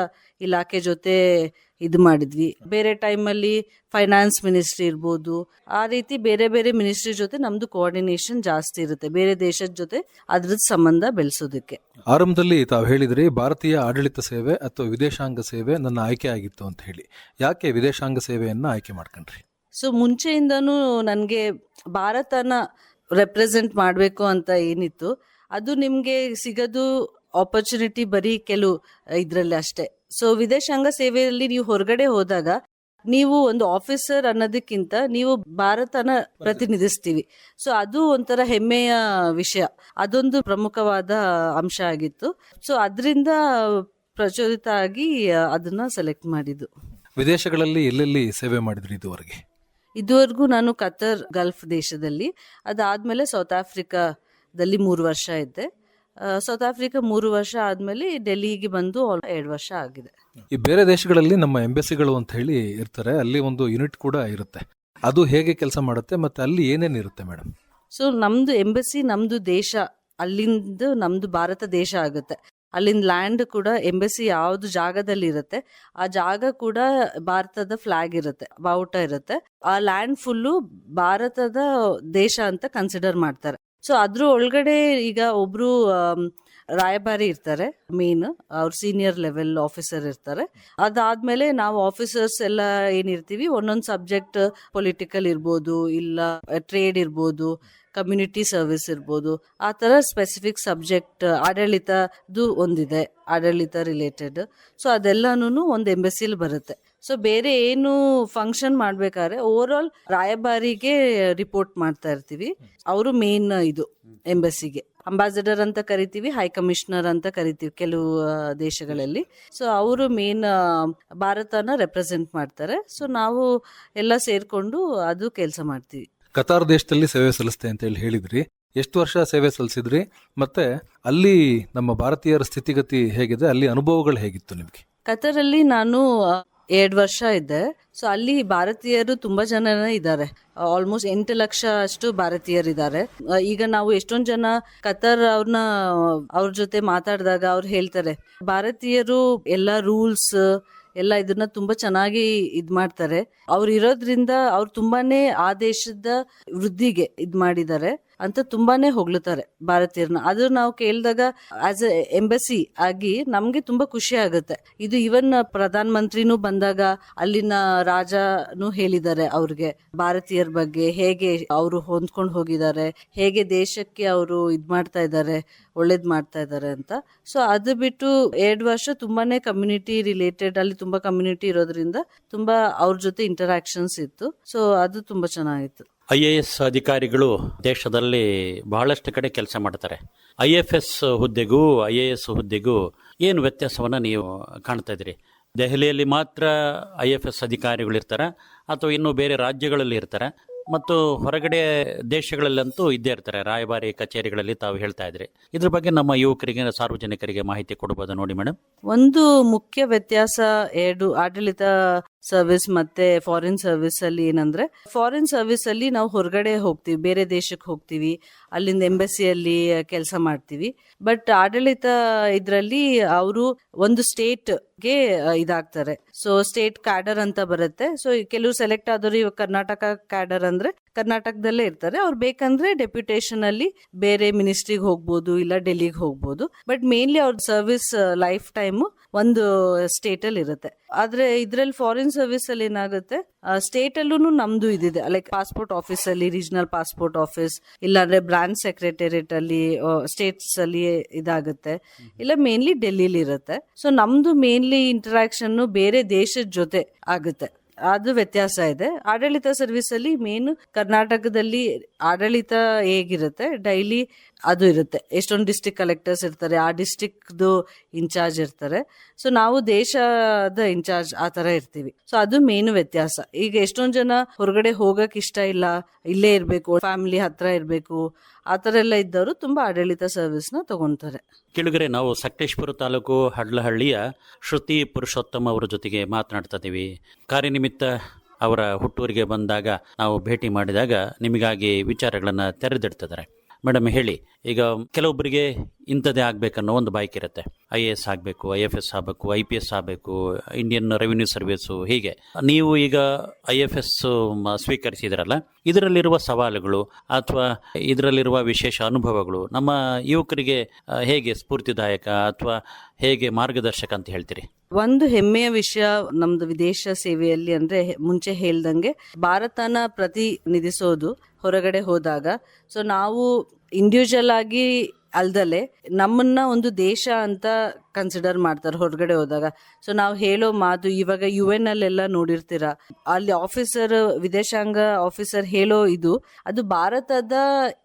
ಇಲಾಖೆ ಜೊತೆ ಇದು ಮಾಡಿದ್ವಿ. ಬೇರೆ ಟೈಮಲ್ಲಿ ಫೈನಾನ್ಸ್ ಮಿನಿಸ್ಟ್ರಿ ಇರ್ಬೋದು. ಆ ರೀತಿ ಬೇರೆ ಬೇರೆ ಮಿನಿಸ್ಟ್ರಿ ಜೊತೆ ನಮ್ದು ಕೋಆರ್ಡಿನೇಷನ್ ಜಾಸ್ತಿ ಇರುತ್ತೆ. ಬೇರೆ ದೇಶದ ಜೊತೆ ಅದ್ರದ್ದು ಸಂಬಂಧ ಬೆಳೆಸೋದಕ್ಕೆ. ಆರಂಭದಲ್ಲಿ ತಾವು ಹೇಳಿದ್ರಿ ಭಾರತೀಯ ಆಡಳಿತ ಸೇವೆ ಅಥವಾ ವಿದೇಶಾಂಗ ಸೇವೆ ನನ್ನ ಆಯ್ಕೆ ಆಗಿತ್ತು ಅಂತ ಹೇಳಿ. ಯಾಕೆ ವಿದೇಶಾಂಗ ಸೇವೆಯನ್ನ ಆಯ್ಕೆ ಮಾಡ್ಕೊಂಡ್ರಿ? ಸೊ ಮುಂಚೆಯಿಂದನೂ ನನಗೆ ಭಾರತನ ರೆಪ್ರೆಸೆಂಟ್ ಮಾಡಬೇಕು ಅಂತ ಏನಿತ್ತು. ಅದು ನಿಮಗೆ ಸಿಗೋದು ಆಪರ್ಚುನಿಟಿ ಬರೀ ಕೆಲವು ಇದರಲ್ಲಿ ಅಷ್ಟೇ. ಸೊ ವಿದೇಶಾಂಗ ಸೇವೆಯಲ್ಲಿ ನೀವು ಹೊರಗಡೆ ಹೋದಾಗ ನೀವು ಒಂದು ಆಫೀಸರ್ ಅನ್ನೋದಕ್ಕಿಂತ ನೀವು ಭಾರತನ ಪ್ರತಿನಿಧಿಸ್ತೀವಿ. ಸೊ ಅದು ಒಂಥರ ಹೆಮ್ಮೆಯ ವಿಷಯ. ಅದೊಂದು ಪ್ರಮುಖವಾದ ಅಂಶ ಆಗಿತ್ತು. ಸೊ ಅದರಿಂದ ಪ್ರಚೋದಿತ ಆಗಿ ಅದನ್ನ ಸೆಲೆಕ್ಟ್ ಮಾಡಿದ್ದು. ವಿದೇಶಗಳಲ್ಲಿ ಎಲ್ಲೆಲ್ಲಿ ಸೇವೆ ಮಾಡಿದ್ರಿ ಇದುವರೆಗೆ? ಇದುವರೆಗೂ ನಾನು ಕತರ್ ಗಲ್ಫ್ ದೇಶದಲ್ಲಿ. ಅದಾದ್ಮೇಲೆ ಸೌತ್ ಆಫ್ರಿಕಾದಲ್ಲಿ ಮೂರು ವರ್ಷ ಇದ್ದೆ ಸೌತ್ ಆಫ್ರಿಕಾ ಮೂರು ವರ್ಷ ಆದ್ಮೇಲೆ ಡೆಲ್ಲಿಗೆ ಬಂದು ಎರಡು ವರ್ಷ ಆಗಿದೆ. ಈ ಬೇರೆ ದೇಶಗಳಲ್ಲಿ ನಮ್ಮ ಎಂಬೆಸಿಗಳು ಅಂತ ಹೇಳಿ ಇರ್ತಾರೆ ಅಲ್ಲಿ ಒಂದು ಯೂನಿಟ್ ಕೂಡ ಇರುತ್ತೆ. ಅದು ಹೇಗೆ ಕೆಲಸ ಮಾಡುತ್ತೆ ಮತ್ತೆ ಅಲ್ಲಿ ಏನೇನು ಇರುತ್ತೆ ಮೇಡಮ್? ಸೊ ನಮ್ದು ಎಂಬೆಸಿ ನಮ್ದು ದೇಶ ಅಲ್ಲಿಂದ ನಮ್ದು ಭಾರತ ದೇಶ ಆಗುತ್ತೆ. ಅಲ್ಲಿಂದ ಲ್ಯಾಂಡ್ ಕೂಡ ಎಂಬೆಸಿ ಯಾವುದು ಜಾಗದಲ್ಲಿ ಇರುತ್ತೆ ಆ ಜಾಗ ಕೂಡ ಭಾರತದ ಫ್ಲಾಗ್ ಇರುತ್ತೆ ಬಾವುಟ ಇರುತ್ತೆ. ಆ ಲ್ಯಾಂಡ್ ಫುಲ್ಲು ಭಾರತದ ದೇಶ ಅಂತ ಕನ್ಸಿಡರ್ ಮಾಡ್ತಾರೆ. ಸೊ ಅದ್ರ ಒಳಗಡೆ ಈಗ ಒಬ್ರು ರಾಯಭಾರಿ ಇರ್ತಾರೆ ಮೇನ್ ಅವ್ರ ಸೀನಿಯರ್ ಲೆವೆಲ್ ಆಫೀಸರ್ ಇರ್ತಾರೆ. ಅದಾದ್ಮೇಲೆ ನಾವು ಆಫೀಸರ್ಸ್ ಎಲ್ಲ ಏನಿರ್ತೀವಿ, ಒಂದೊಂದು ಸಬ್ಜೆಕ್ಟ್ ಪೊಲಿಟಿಕಲ್ ಇರ್ಬೋದು, ಇಲ್ಲ ಟ್ರೇಡ್ ಇರ್ಬೋದು ಕಮ್ಯುನಿಟಿ ಸರ್ವಿಸ್ ಇರ್ಬೋದು. ಆ ಥರ ಸ್ಪೆಸಿಫಿಕ್ ಸಬ್ಜೆಕ್ಟ್ ಆಡಳಿತದ್ದು ಒಂದಿದೆ, ಆಡಳಿತ ರಿಲೇಟೆಡ್ ಸೊ ಅದೆಲ್ಲನೂ ಒಂದು ಎಂಬೆಸಿಲಿ ಬರುತ್ತೆ. ಸೊ ಬೇರೆ ಏನು ಫಂಕ್ಷನ್ ಮಾಡ್ಬೇಕಾದ್ರೆ ಓವರ್ ಆಲ್ ರಾಯಭಾರಿಗೆ ರಿಪೋರ್ಟ್ ಮಾಡ್ತಾ ಇರ್ತೀವಿ. ಅವರು ಮೇನ್ ಇದು ಎಂಬಸಿಗೆ ಅಂಬಾಸಿಡರ್ ಅಂತ ಕರಿತೀವಿ ಹೈ ಕಮಿಷನರ್ ಅಂತ ಕರಿತೀವಿ ಕೆಲವು ದೇಶಗಳಲ್ಲಿ. ಸೊ ಅವರು ಮೇನ್ ಭಾರತನ ರೆಪ್ರೆಸೆಂಟ್ ಮಾಡ್ತಾರೆ. ಸೊ ನಾವು ಎಲ್ಲ ಸೇರ್ಕೊಂಡು ಅದು ಕೆಲಸ ಮಾಡ್ತೀವಿ. ಕತಾರ್ ದೇಶದಲ್ಲಿ ಸೇವೆ ಸಲ್ಲಿಸ್ತೆ ಅಂತ ಹೇಳಿ ಹೇಳಿದ್ರಿ. ಎಷ್ಟು ವರ್ಷ ಸೇವೆ ಸಲ್ಲಿಸಿದ್ರಿ? ಮತ್ತೆ ಅಲ್ಲಿ ನಮ್ಮ ಭಾರತೀಯರ ಸ್ಥಿತಿಗತಿ ಹೇಗಿದೆ? ಅಲ್ಲಿ ಅನುಭವಗಳು ಹೇಗಿತ್ತು ನಿಮಗೆ? ಕತಾರಲ್ಲಿ ನಾನು ಎರಡು ವರ್ಷ ಇದೆ. ಸೊ ಅಲ್ಲಿ ಭಾರತೀಯರು ತುಂಬಾ ಜನ ಇದ್ದಾರೆ. ಆಲ್ಮೋಸ್ಟ್ ಎಂಟು ಲಕ್ಷ ಅಷ್ಟು ಭಾರತೀಯರಿದ್ದಾರೆ ಇದ್ದಾರೆ. ಈಗ ನಾವು ಎಷ್ಟೊಂದು ಜನ ಕತರ್ ಅವ್ರನ್ನ ಅವ್ರ ಜೊತೆ ಮಾತಾಡಿದಾಗ ಅವ್ರು ಹೇಳ್ತಾರೆ, ಭಾರತೀಯರು ಎಲ್ಲ ರೂಲ್ಸ್ ಎಲ್ಲ ಇದನ್ನ ತುಂಬಾ ಚೆನ್ನಾಗಿ ಇದ್ ಮಾಡ್ತಾರೆ. ಅವ್ರು ಇರೋದ್ರಿಂದ ಅವ್ರು ತುಂಬಾನೇ ಆ ದೇಶದ ವೃದ್ಧಿಗೆ ಇದ್ ಮಾಡಿದ್ದಾರೆ. ಅಂತ ತುಂಬಾನೇ ಹೊಗಳುತ್ತಾರೆ ಭಾರತೀಯರನ್ನ. ಅದು ನಾವು ಕೇಳಿದಾಗ ಆಸ್ ಎ ಎಂಬಸಿ ಆಗಿ ನಮ್ಗೆ ತುಂಬಾ ಖುಷಿ ಆಗುತ್ತೆ. ಇದು ಇವನ್ ಪ್ರಧಾನ ಮಂತ್ರಿನೂ ಬಂದಾಗ ಅಲ್ಲಿನ ರಾಜನು ಹೇಳಿದ್ದಾರೆ ಅವ್ರಿಗೆ, ಭಾರತೀಯರ ಬಗ್ಗೆ ಹೇಗೆ ಅವರು ಹೊಂದ್ಕೊಂಡು ಹೋಗಿದ್ದಾರೆ, ಹೇಗೆ ದೇಶಕ್ಕೆ ಅವರು ಇದ್ ಮಾಡ್ತಾ ಇದ್ದಾರೆ ಒಳ್ಳೇದ್ ಮಾಡ್ತಾ ಇದ್ದಾರೆ ಅಂತ. ಸೊ ಅದು ಬಿಟ್ಟು ಎರಡು ವರ್ಷ ತುಂಬಾ ಕಮ್ಯುನಿಟಿ ರಿಲೇಟೆಡ್ ಅಲ್ಲಿ ತುಂಬಾ ಕಮ್ಯುನಿಟಿ ಇರೋದ್ರಿಂದ ತುಂಬಾ ಅವ್ರ ಜೊತೆ ಇಂಟರಾಕ್ಷನ್ಸ್ ಇತ್ತು. ಸೊ ಅದು ತುಂಬಾ ಚೆನ್ನಾಗಿತ್ತು. ಐ ಎ ಎಸ್ ಅಧಿಕಾರಿಗಳು ದೇಶದಲ್ಲಿ ಬಹಳಷ್ಟು ಕಡೆ ಕೆಲಸ ಮಾಡ್ತಾರೆ. ಐ ಎಫ್ ಎಸ್ ಹುದ್ದೆಗೂ ಐ ಎ ಎಸ್ ಹುದ್ದೆಗೂ ಏನು ವ್ಯತ್ಯಾಸವನ್ನು ನೀವು ಕಾಣ್ತಾ ಇದ್ದೀರಿ? ದೆಹಲಿಯಲ್ಲಿ ಮಾತ್ರ ಐ ಎಫ್ ಎಸ್ ಅಧಿಕಾರಿಗಳು ಇರ್ತಾರೆ ಅಥವಾ ಇನ್ನು ಬೇರೆ ರಾಜ್ಯಗಳಲ್ಲಿ ಇರ್ತಾರೆ? ಮತ್ತು ಹೊರಗಡೆ ದೇಶಗಳಲ್ಲಂತೂ ಇದ್ದೇ ಇರ್ತಾರೆ. ರಾಯಭಾರಿ ಕಚೇರಿಗಳಲ್ಲಿ ತಾವು ಹೇಳ್ತಾ ಇದ್ರಿ. ಇದ್ರ ಬಗ್ಗೆ ನಮ್ಮ ಯುವಕರಿಗೆ, ಸಾರ್ವಜನಿಕರಿಗೆ ಮಾಹಿತಿ ಕೊಡಬಹುದು ನೋಡಿ ಮೇಡಮ್ ಒಂದು ಮುಖ್ಯ ವ್ಯತ್ಯಾಸ ಎರಡು ಆಡಳಿತ ಸರ್ವಿಸ್ ಮತ್ತೆ ಫಾರಿನ್ ಸರ್ವಿಸ್ ಅಲ್ಲಿ ಏನಂದ್ರೆ ಫಾರಿನ್ ಸರ್ವಿಸ್ ಅಲ್ಲಿ ನಾವು ಹೊರಗಡೆ ಹೋಗ್ತೀವಿ, ಬೇರೆ ದೇಶಕ್ಕೆ ಹೋಗ್ತೀವಿ, ಅಲ್ಲಿಂದ ಎಂಬಸಿಯಲ್ಲಿ ಕೆಲಸ ಮಾಡ್ತೀವಿ. ಬಟ್ ಆಡಳಿತ ಇದರಲ್ಲಿ ಅವರು ಒಂದು ಸ್ಟೇಟ್ಗೆ ಇದಾಗ್ತಾರೆ. ಸೊ ಸ್ಟೇಟ್ ಕ್ಯಾಡರ್ ಅಂತ ಬರುತ್ತೆ. ಸೊ ಕೆಲವು ಸೆಲೆಕ್ಟ್ ಆದವರು ಇವಾಗ ಕರ್ನಾಟಕ ಕ್ಯಾಡರ್ ಅಂದ್ರೆ ಕರ್ನಾಟಕದಲ್ಲೇ ಇರ್ತಾರೆ. ಅವ್ರು ಬೇಕಂದ್ರೆ ಡೆಪ್ಯುಟೇಷನ್ ಅಲ್ಲಿ ಬೇರೆ ಮಿನಿಸ್ಟ್ರಿಗೆ ಹೋಗ್ಬೋದು, ಇಲ್ಲ ಡೆಲ್ಲಿಗೆ ಹೋಗ್ಬೋದು. ಬಟ್ ಮೇನ್ಲಿ ಅವ್ರ ಸರ್ವಿಸ್ ಲೈಫ್ ಟೈಮ್ ಒಂದು ಸ್ಟೇಟ್ ಅಲ್ಲಿ ಇರುತ್ತೆ. ಆದ್ರೆ ಇದ್ರಲ್ಲಿ ಫಾರಿನ್ ಸರ್ವಿಸ್ ಅಲ್ಲಿ ಏನಾಗುತ್ತೆ ಸ್ಟೇಟ್ ಅಲ್ಲೂ ನಮ್ದು ಇದಿದೆ. ಲೈಕ್ ಪಾಸ್ಪೋರ್ಟ್ ಆಫೀಸ್ ಅಲ್ಲಿ ರೀಜನಲ್ ಪಾಸ್ಪೋರ್ಟ್ ಆಫೀಸ್ ಇಲ್ಲಾಂದ್ರೆ ಬ್ರಾಂಚ್ ಸೆಕ್ರೆಟರಿಯೇಟ್ ಅಲ್ಲಿ ಸ್ಟೇಟ್ಸ್ ಅಲ್ಲಿ ಇದಾಗುತ್ತೆ. ಇಲ್ಲ ಮೇನ್ಲಿ ಡೆಲ್ಲಿಲಿ ಇರುತ್ತೆ. ಸೊ ನಮ್ದು ಮೇನ್ಲಿ ಇಂಟರಾಕ್ಷನ್ ಬೇರೆ ದೇಶದ ಜೊತೆ ಆಗುತ್ತೆ. ಅದು ವ್ಯತ್ಯಾಸ ಇದೆ. ಆಡಳಿತ ಸರ್ವಿಸ್ ಅಲ್ಲಿ ಮೇನ್ ಕರ್ನಾಟಕದಲ್ಲಿ ಆಡಳಿತ ಹೇಗಿರುತ್ತೆ? ಡೈಲಿ ಅದು ಇರುತ್ತೆ. ಎಷ್ಟೊಂದು ಡಿಸ್ಟಿಕ್ ಕಲೆಕ್ಟರ್ಸ್ ಇರ್ತಾರೆ, ಆ ಡಿಸ್ಟಿಕ್ದು ಇನ್ಚಾರ್ಜ್ ಇರ್ತಾರೆ. ಸೊ ನಾವು ದೇಶದ ಇನ್ಚಾರ್ಜ್ ಆ ತರ ಇರ್ತೀವಿ. ಸೊ ಅದು ಮೇನ್ ವ್ಯತ್ಯಾಸ. ಈಗ ಎಷ್ಟೊಂದು ಜನ ಹೊರಗಡೆ ಹೋಗಕ್ಕೆ ಇಷ್ಟ ಇಲ್ಲ. ಇಲ್ಲೇ ಇರಬೇಕು ಫ್ಯಾಮಿಲಿ ಹತ್ರ ಇರ್ಬೇಕು. ಆ ಥರ ಎಲ್ಲ ಇದ್ದವರು ತುಂಬ ಆಡಳಿತ ಸರ್ವಿಸ್ನ ತಗೊತಾರೆ ಕೆಳಗರೆ, ನಾವು ಸಕಲೇಶ್ಪುರ ತಾಲೂಕು ಹಡ್ಲಹಳ್ಳಿಯ ಶ್ರುತಿ ಪುರುಷೋತ್ತಮ ಅವರ ಜೊತೆಗೆ ಮಾತನಾಡ್ತಾ ಇದ್ದೀವಿ. ಕಾರ್ಯನಿಮಿತ್ತ ಅವರ ಹುಟ್ಟೂರಿಗೆ ಬಂದಾಗ ನಾವು ಭೇಟಿ ಮಾಡಿದಾಗ ನಿಮಗಾಗಿ ವಿಚಾರಗಳನ್ನು ತೆರೆದಿಡ್ತಿದ್ದಾರೆ. ಮೇಡಮ್, ಹೇಳಿ, ಈಗ ಕೆಲವೊಬ್ಬರಿಗೆ ಇಂಥದ್ದೇ ಆಗಬೇಕನ್ನೋ ಒಂದು ಬೈಕ್ ಇರುತ್ತೆ. ಐ ಎ ಎಸ್ ಆಗಬೇಕು, ಐ ಎಫ್ ಎಸ್ ಆಗಬೇಕು, ಐ ಪಿ ಎಸ್ ಆಗಬೇಕು, ಇಂಡಿಯನ್ ರೆವಿನ್ಯೂ ಸರ್ವಿಸು ಹೀಗೆ. ನೀವು ಈಗ ಐ ಎಫ್ ಎಸ್ ಸ್ವೀಕರಿಸಿದ್ರಲ್ಲ, ಇದರಲ್ಲಿರುವ ಸವಾಲುಗಳು ಅಥವಾ ಇದರಲ್ಲಿರುವ ವಿಶೇಷ ಅನುಭವಗಳು ನಮ್ಮ ಯುವಕರಿಗೆ ಹೇಗೆ ಸ್ಫೂರ್ತಿದಾಯಕ ಅಥವಾ ಹೇಗೆ ಮಾರ್ಗದರ್ಶಕ ಅಂತ ಹೇಳ್ತೀರಿ? ಒಂದು ಹೆಮ್ಮೆಯ ವಿಷಯ ನಮ್ದು ವಿದೇಶ ಸೇವೆಯಲ್ಲಿ ಅಂದ್ರೆ ಮುಂಚೆ ಹೇಳ್ದಂಗೆ ಭಾರತನ ಪ್ರತಿನಿಧಿಸೋದು ಹೊರಗಡೆ ಹೋದಾಗ. ಸೊ ನಾವು ಇಂಡಿವಿಜುವಲ್ ಆಗಿ ಅಲ್ದಲೆ ನಮ್ಮನ್ನ ಒಂದು ದೇಶ ಅಂತ ಕನ್ಸಿಡರ್ ಮಾಡ್ತಾರೆ ಹೊರಗಡೆ ಹೋದಾಗ. ಸೊ ನಾವು ಹೇಳೋ ಮಾತು ಇವಾಗ ಯು ಎನ್ ಅಲ್ಲೆಲ್ಲ ನೋಡಿರ್ತೀರ? ಅಲ್ಲಿ ಆಫೀಸರ್ ವಿದೇಶಾಂಗ ಆಫೀಸರ್ ಹೇಳೋ ಇದು, ಅದು ಭಾರತದ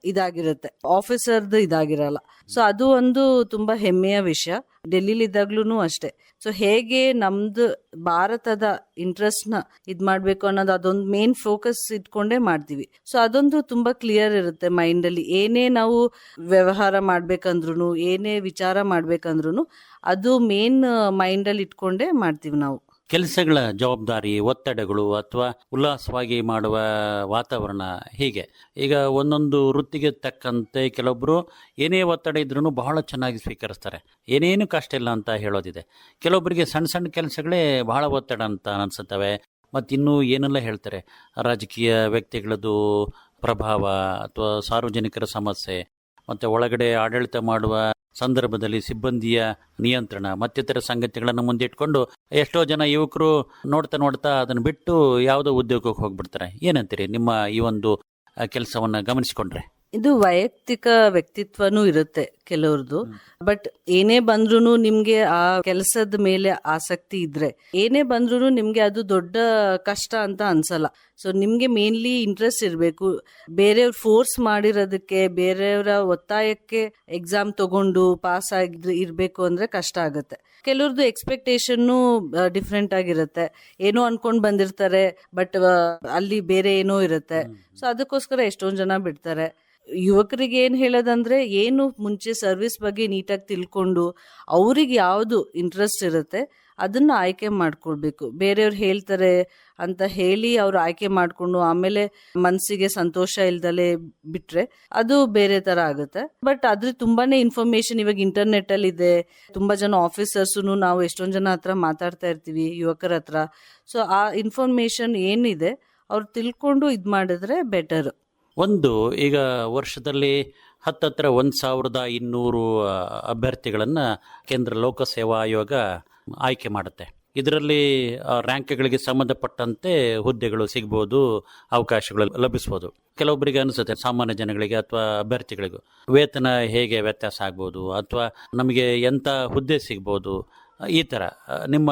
ಇದಾಗಿರುತ್ತೆ. ಆಫೀಸರ್ದು ಇದಾಗಿರಲ್ಲ. ಸೊ ಅದು ಒಂದು ತುಂಬಾ ಹೆಮ್ಮೆಯ ವಿಷಯ. ಡೆಲ್ಲಿಲಿ ಇದ್ದಾಗ್ಲೂ ಅಷ್ಟೇ. ಸೊ ಹೇಗೆ ನಮ್ದು ಭಾರತದ ಇಂಟ್ರೆಸ್ಟ್ನ ಇದು ಮಾಡ್ಬೇಕು ಅನ್ನೋದು ಅದೊಂದು ಮೇನ್ ಫೋಕಸ್ ಇಟ್ಕೊಂಡೇ ಮಾಡ್ತೀವಿ. ಸೊ ಅದೊಂದು ತುಂಬಾ ಕ್ಲಿಯರ್ ಇರುತ್ತೆ ಮೈಂಡ್ ಅಲ್ಲಿ. ಏನೇ ನಾವು ವ್ಯವಹಾರ ಮಾಡ್ಬೇಕಂದ್ರೂ ಏನೇ ವಿಚಾರ ಮಾಡ್ಬೇಕಂದ್ರು ಅದು ಮೇನ್ ಮೈಂಡ್ ಅಲ್ಲಿ ಇಟ್ಕೊಂಡೇ ಮಾಡ್ತೀವಿ ನಾವು. ಕೆಲಸಗಳ ಜವಾಬ್ದಾರಿ, ಒತ್ತಡಗಳು ಅಥವಾ ಉಲ್ಲಾಸವಾಗಿ ಮಾಡುವ ವಾತಾವರಣ ಹೀಗೆ. ಈಗ ಒಂದೊಂದು ವೃತ್ತಿಗೆ ತಕ್ಕಂತೆ ಕೆಲವೊಬ್ಬರು ಏನೇ ಒತ್ತಡ ಇದ್ರೂ ಬಹಳ ಚೆನ್ನಾಗಿ ಸ್ವೀಕರಿಸ್ತಾರೆ. ಏನೇನು ಕಷ್ಟ ಇಲ್ಲ ಅಂತ ಹೇಳೋದಿದೆ. ಕೆಲವೊಬ್ಬರಿಗೆ ಸಣ್ಣ ಸಣ್ಣ ಕೆಲಸಗಳೇ ಬಹಳ ಒತ್ತಡ ಅಂತ ಅನಿಸುತ್ತವೆ. ಮತ್ತಿನ್ನೂ ಏನೆಲ್ಲ ಹೇಳ್ತಾರೆ? ರಾಜಕೀಯ ವ್ಯಕ್ತಿಗಳದ್ದು ಪ್ರಭಾವ ಅಥವಾ ಸಾರ್ವಜನಿಕರ ಸಮಸ್ಯೆ, ಮತ್ತು ಒಳಗಡೆ ಆಡಳಿತ ಮಾಡುವ ಸಂದರ್ಭದಲ್ಲಿ ಸಿಬ್ಬಂದಿಯ ನಿಯಂತ್ರಣ, ಮತ್ತಿತರ ಸಂಗತಿಗಳನ್ನು ಮುಂದಿಟ್ಕೊಂಡು ಎಷ್ಟೋ ಜನ ಯುವಕರು ನೋಡ್ತಾ ನೋಡ್ತಾ ಅದನ್ನು ಬಿಟ್ಟು ಯಾವುದೋ ಉದ್ಯೋಗಕ್ಕೆ ಹೋಗ್ಬಿಡ್ತಾರೆ. ಏನಂತೀರಿ ನಿಮ್ಮ ಈ ಒಂದು ಕೆಲಸವನ್ನು ಗಮನಿಸಿಕೊಂಡ್ರೆ? ಇದು ವೈಯಕ್ತಿಕ ವ್ಯಕ್ತಿತ್ವನೂ ಇರುತ್ತೆ ಕೆಲವ್ರದ್ದು. ಬಟ್ ಏನೇ ಬಂದ್ರೂ ನಿಮ್ಗೆ ಆ ಕೆಲಸದ ಮೇಲೆ ಆಸಕ್ತಿ ಇದ್ರೆ ಏನೇ ಬಂದ್ರೂ ನಿಮ್ಗೆ ಅದು ದೊಡ್ಡ ಕಷ್ಟ ಅಂತ ಅನ್ಸಲ್ಲ. ಸೊ ನಿಮ್ಗೆ ಮೇನ್ಲಿ ಇಂಟ್ರೆಸ್ಟ್ ಇರಬೇಕು. ಬೇರೆಯವ್ರ ಫೋರ್ಸ್ ಮಾಡಿರೋದಕ್ಕೆ ಬೇರೆಯವರ ಒತ್ತಾಯಕ್ಕೆ ಎಕ್ಸಾಮ್ ತಗೊಂಡು ಪಾಸ್ ಆಗಿದ್ರೆ ಇರಬೇಕು ಅಂದ್ರೆ ಕಷ್ಟ ಆಗುತ್ತೆ. ಕೆಲವ್ರದ್ದು ಎಕ್ಸ್ಪೆಕ್ಟೇಷನ್ನು ಡಿಫ್ರೆಂಟ್ ಆಗಿರುತ್ತೆ. ಏನೋ ಅನ್ಕೊಂಡ್ ಬಂದಿರ್ತಾರೆ ಬಟ್ ಅಲ್ಲಿ ಬೇರೆ ಏನೋ ಇರುತ್ತೆ. ಸೊ ಅದಕ್ಕೋಸ್ಕರ ಎಷ್ಟೊಂದ್ ಜನ ಬಿಡ್ತಾರೆ. ಯುವಕರಿಗೆ ಏನು ಹೇಳೋದಂದ್ರೆ, ಏನು ಮುಂಚೆ ಸರ್ವಿಸ್ ಬಗ್ಗೆ ನೀಟಾಗಿ ತಿಳ್ಕೊಂಡು ಅವ್ರಿಗೆ ಯಾವುದು ಇಂಟ್ರೆಸ್ಟ್ ಇರುತ್ತೆ, ಅದನ್ನ ಆಯ್ಕೆ ಮಾಡ್ಕೊಳ್ಬೇಕು. ಬೇರೆಯವ್ರು ಹೇಳ್ತಾರೆ ಅಂತ ಹೇಳಿ ಅವ್ರು ಆಯ್ಕೆ ಮಾಡ್ಕೊಂಡು ಆಮೇಲೆ ಮನಸ್ಸಿಗೆ ಸಂತೋಷ ಇಲ್ದಲೆ ಬಿಟ್ರೆ ಅದು ಬೇರೆ ತರ ಆಗುತ್ತೆ. ಬಟ್ ಅದ್ರ ತುಂಬಾನೇ ಇನ್ಫಾರ್ಮೇಶನ್ ಇವಾಗ ಇಂಟರ್ನೆಟ್ ಅಲ್ಲಿ ಇದೆ. ತುಂಬಾ ಜನ ಆಫೀಸರ್ಸು ನಾವು ಎಷ್ಟೊಂದು ಜನ ಹತ್ರ ಮಾತಾಡ್ತಾ ಇರ್ತೀವಿ, ಯುವಕರ ಹತ್ರ. ಸೊ ಆ ಇನ್ಫಾರ್ಮೇಶನ್ ಏನಿದೆ, ಅವ್ರು ತಿಳ್ಕೊಂಡು ಇದು ಮಾಡಿದ್ರೆ ಬೆಟರ್ ಒಂದು, ಈಗ ವರ್ಷದಲ್ಲಿ ಹತ್ತತ್ರ ಒಂದು ಸಾವಿರದ ಇನ್ನೂರು ಅಭ್ಯರ್ಥಿಗಳನ್ನು ಕೇಂದ್ರ ಲೋಕಸೇವಾ ಆಯೋಗ ಆಯ್ಕೆ ಮಾಡುತ್ತೆ. ಇದರಲ್ಲಿ ರ್ಯಾಂಕ್ಗಳಿಗೆ ಸಂಬಂಧಪಟ್ಟಂತೆ ಹುದ್ದೆಗಳು ಸಿಗ್ಬೋದು, ಅವಕಾಶಗಳು ಲಭಿಸ್ಬೋದು. ಕೆಲವೊಬ್ಬರಿಗೆ ಅನಿಸುತ್ತೆ, ಸಾಮಾನ್ಯ ಜನಗಳಿಗೆ ಅಥವಾ ಅಭ್ಯರ್ಥಿಗಳಿಗೂ. ವೇತನ ಹೇಗೆ ವ್ಯತ್ಯಾಸ ಆಗ್ಬೋದು, ಅಥವಾ ನಮಗೆ ಎಂಥ ಹುದ್ದೆ ಸಿಗ್ಬೋದು ಈ ಥರ ನಿಮ್ಮ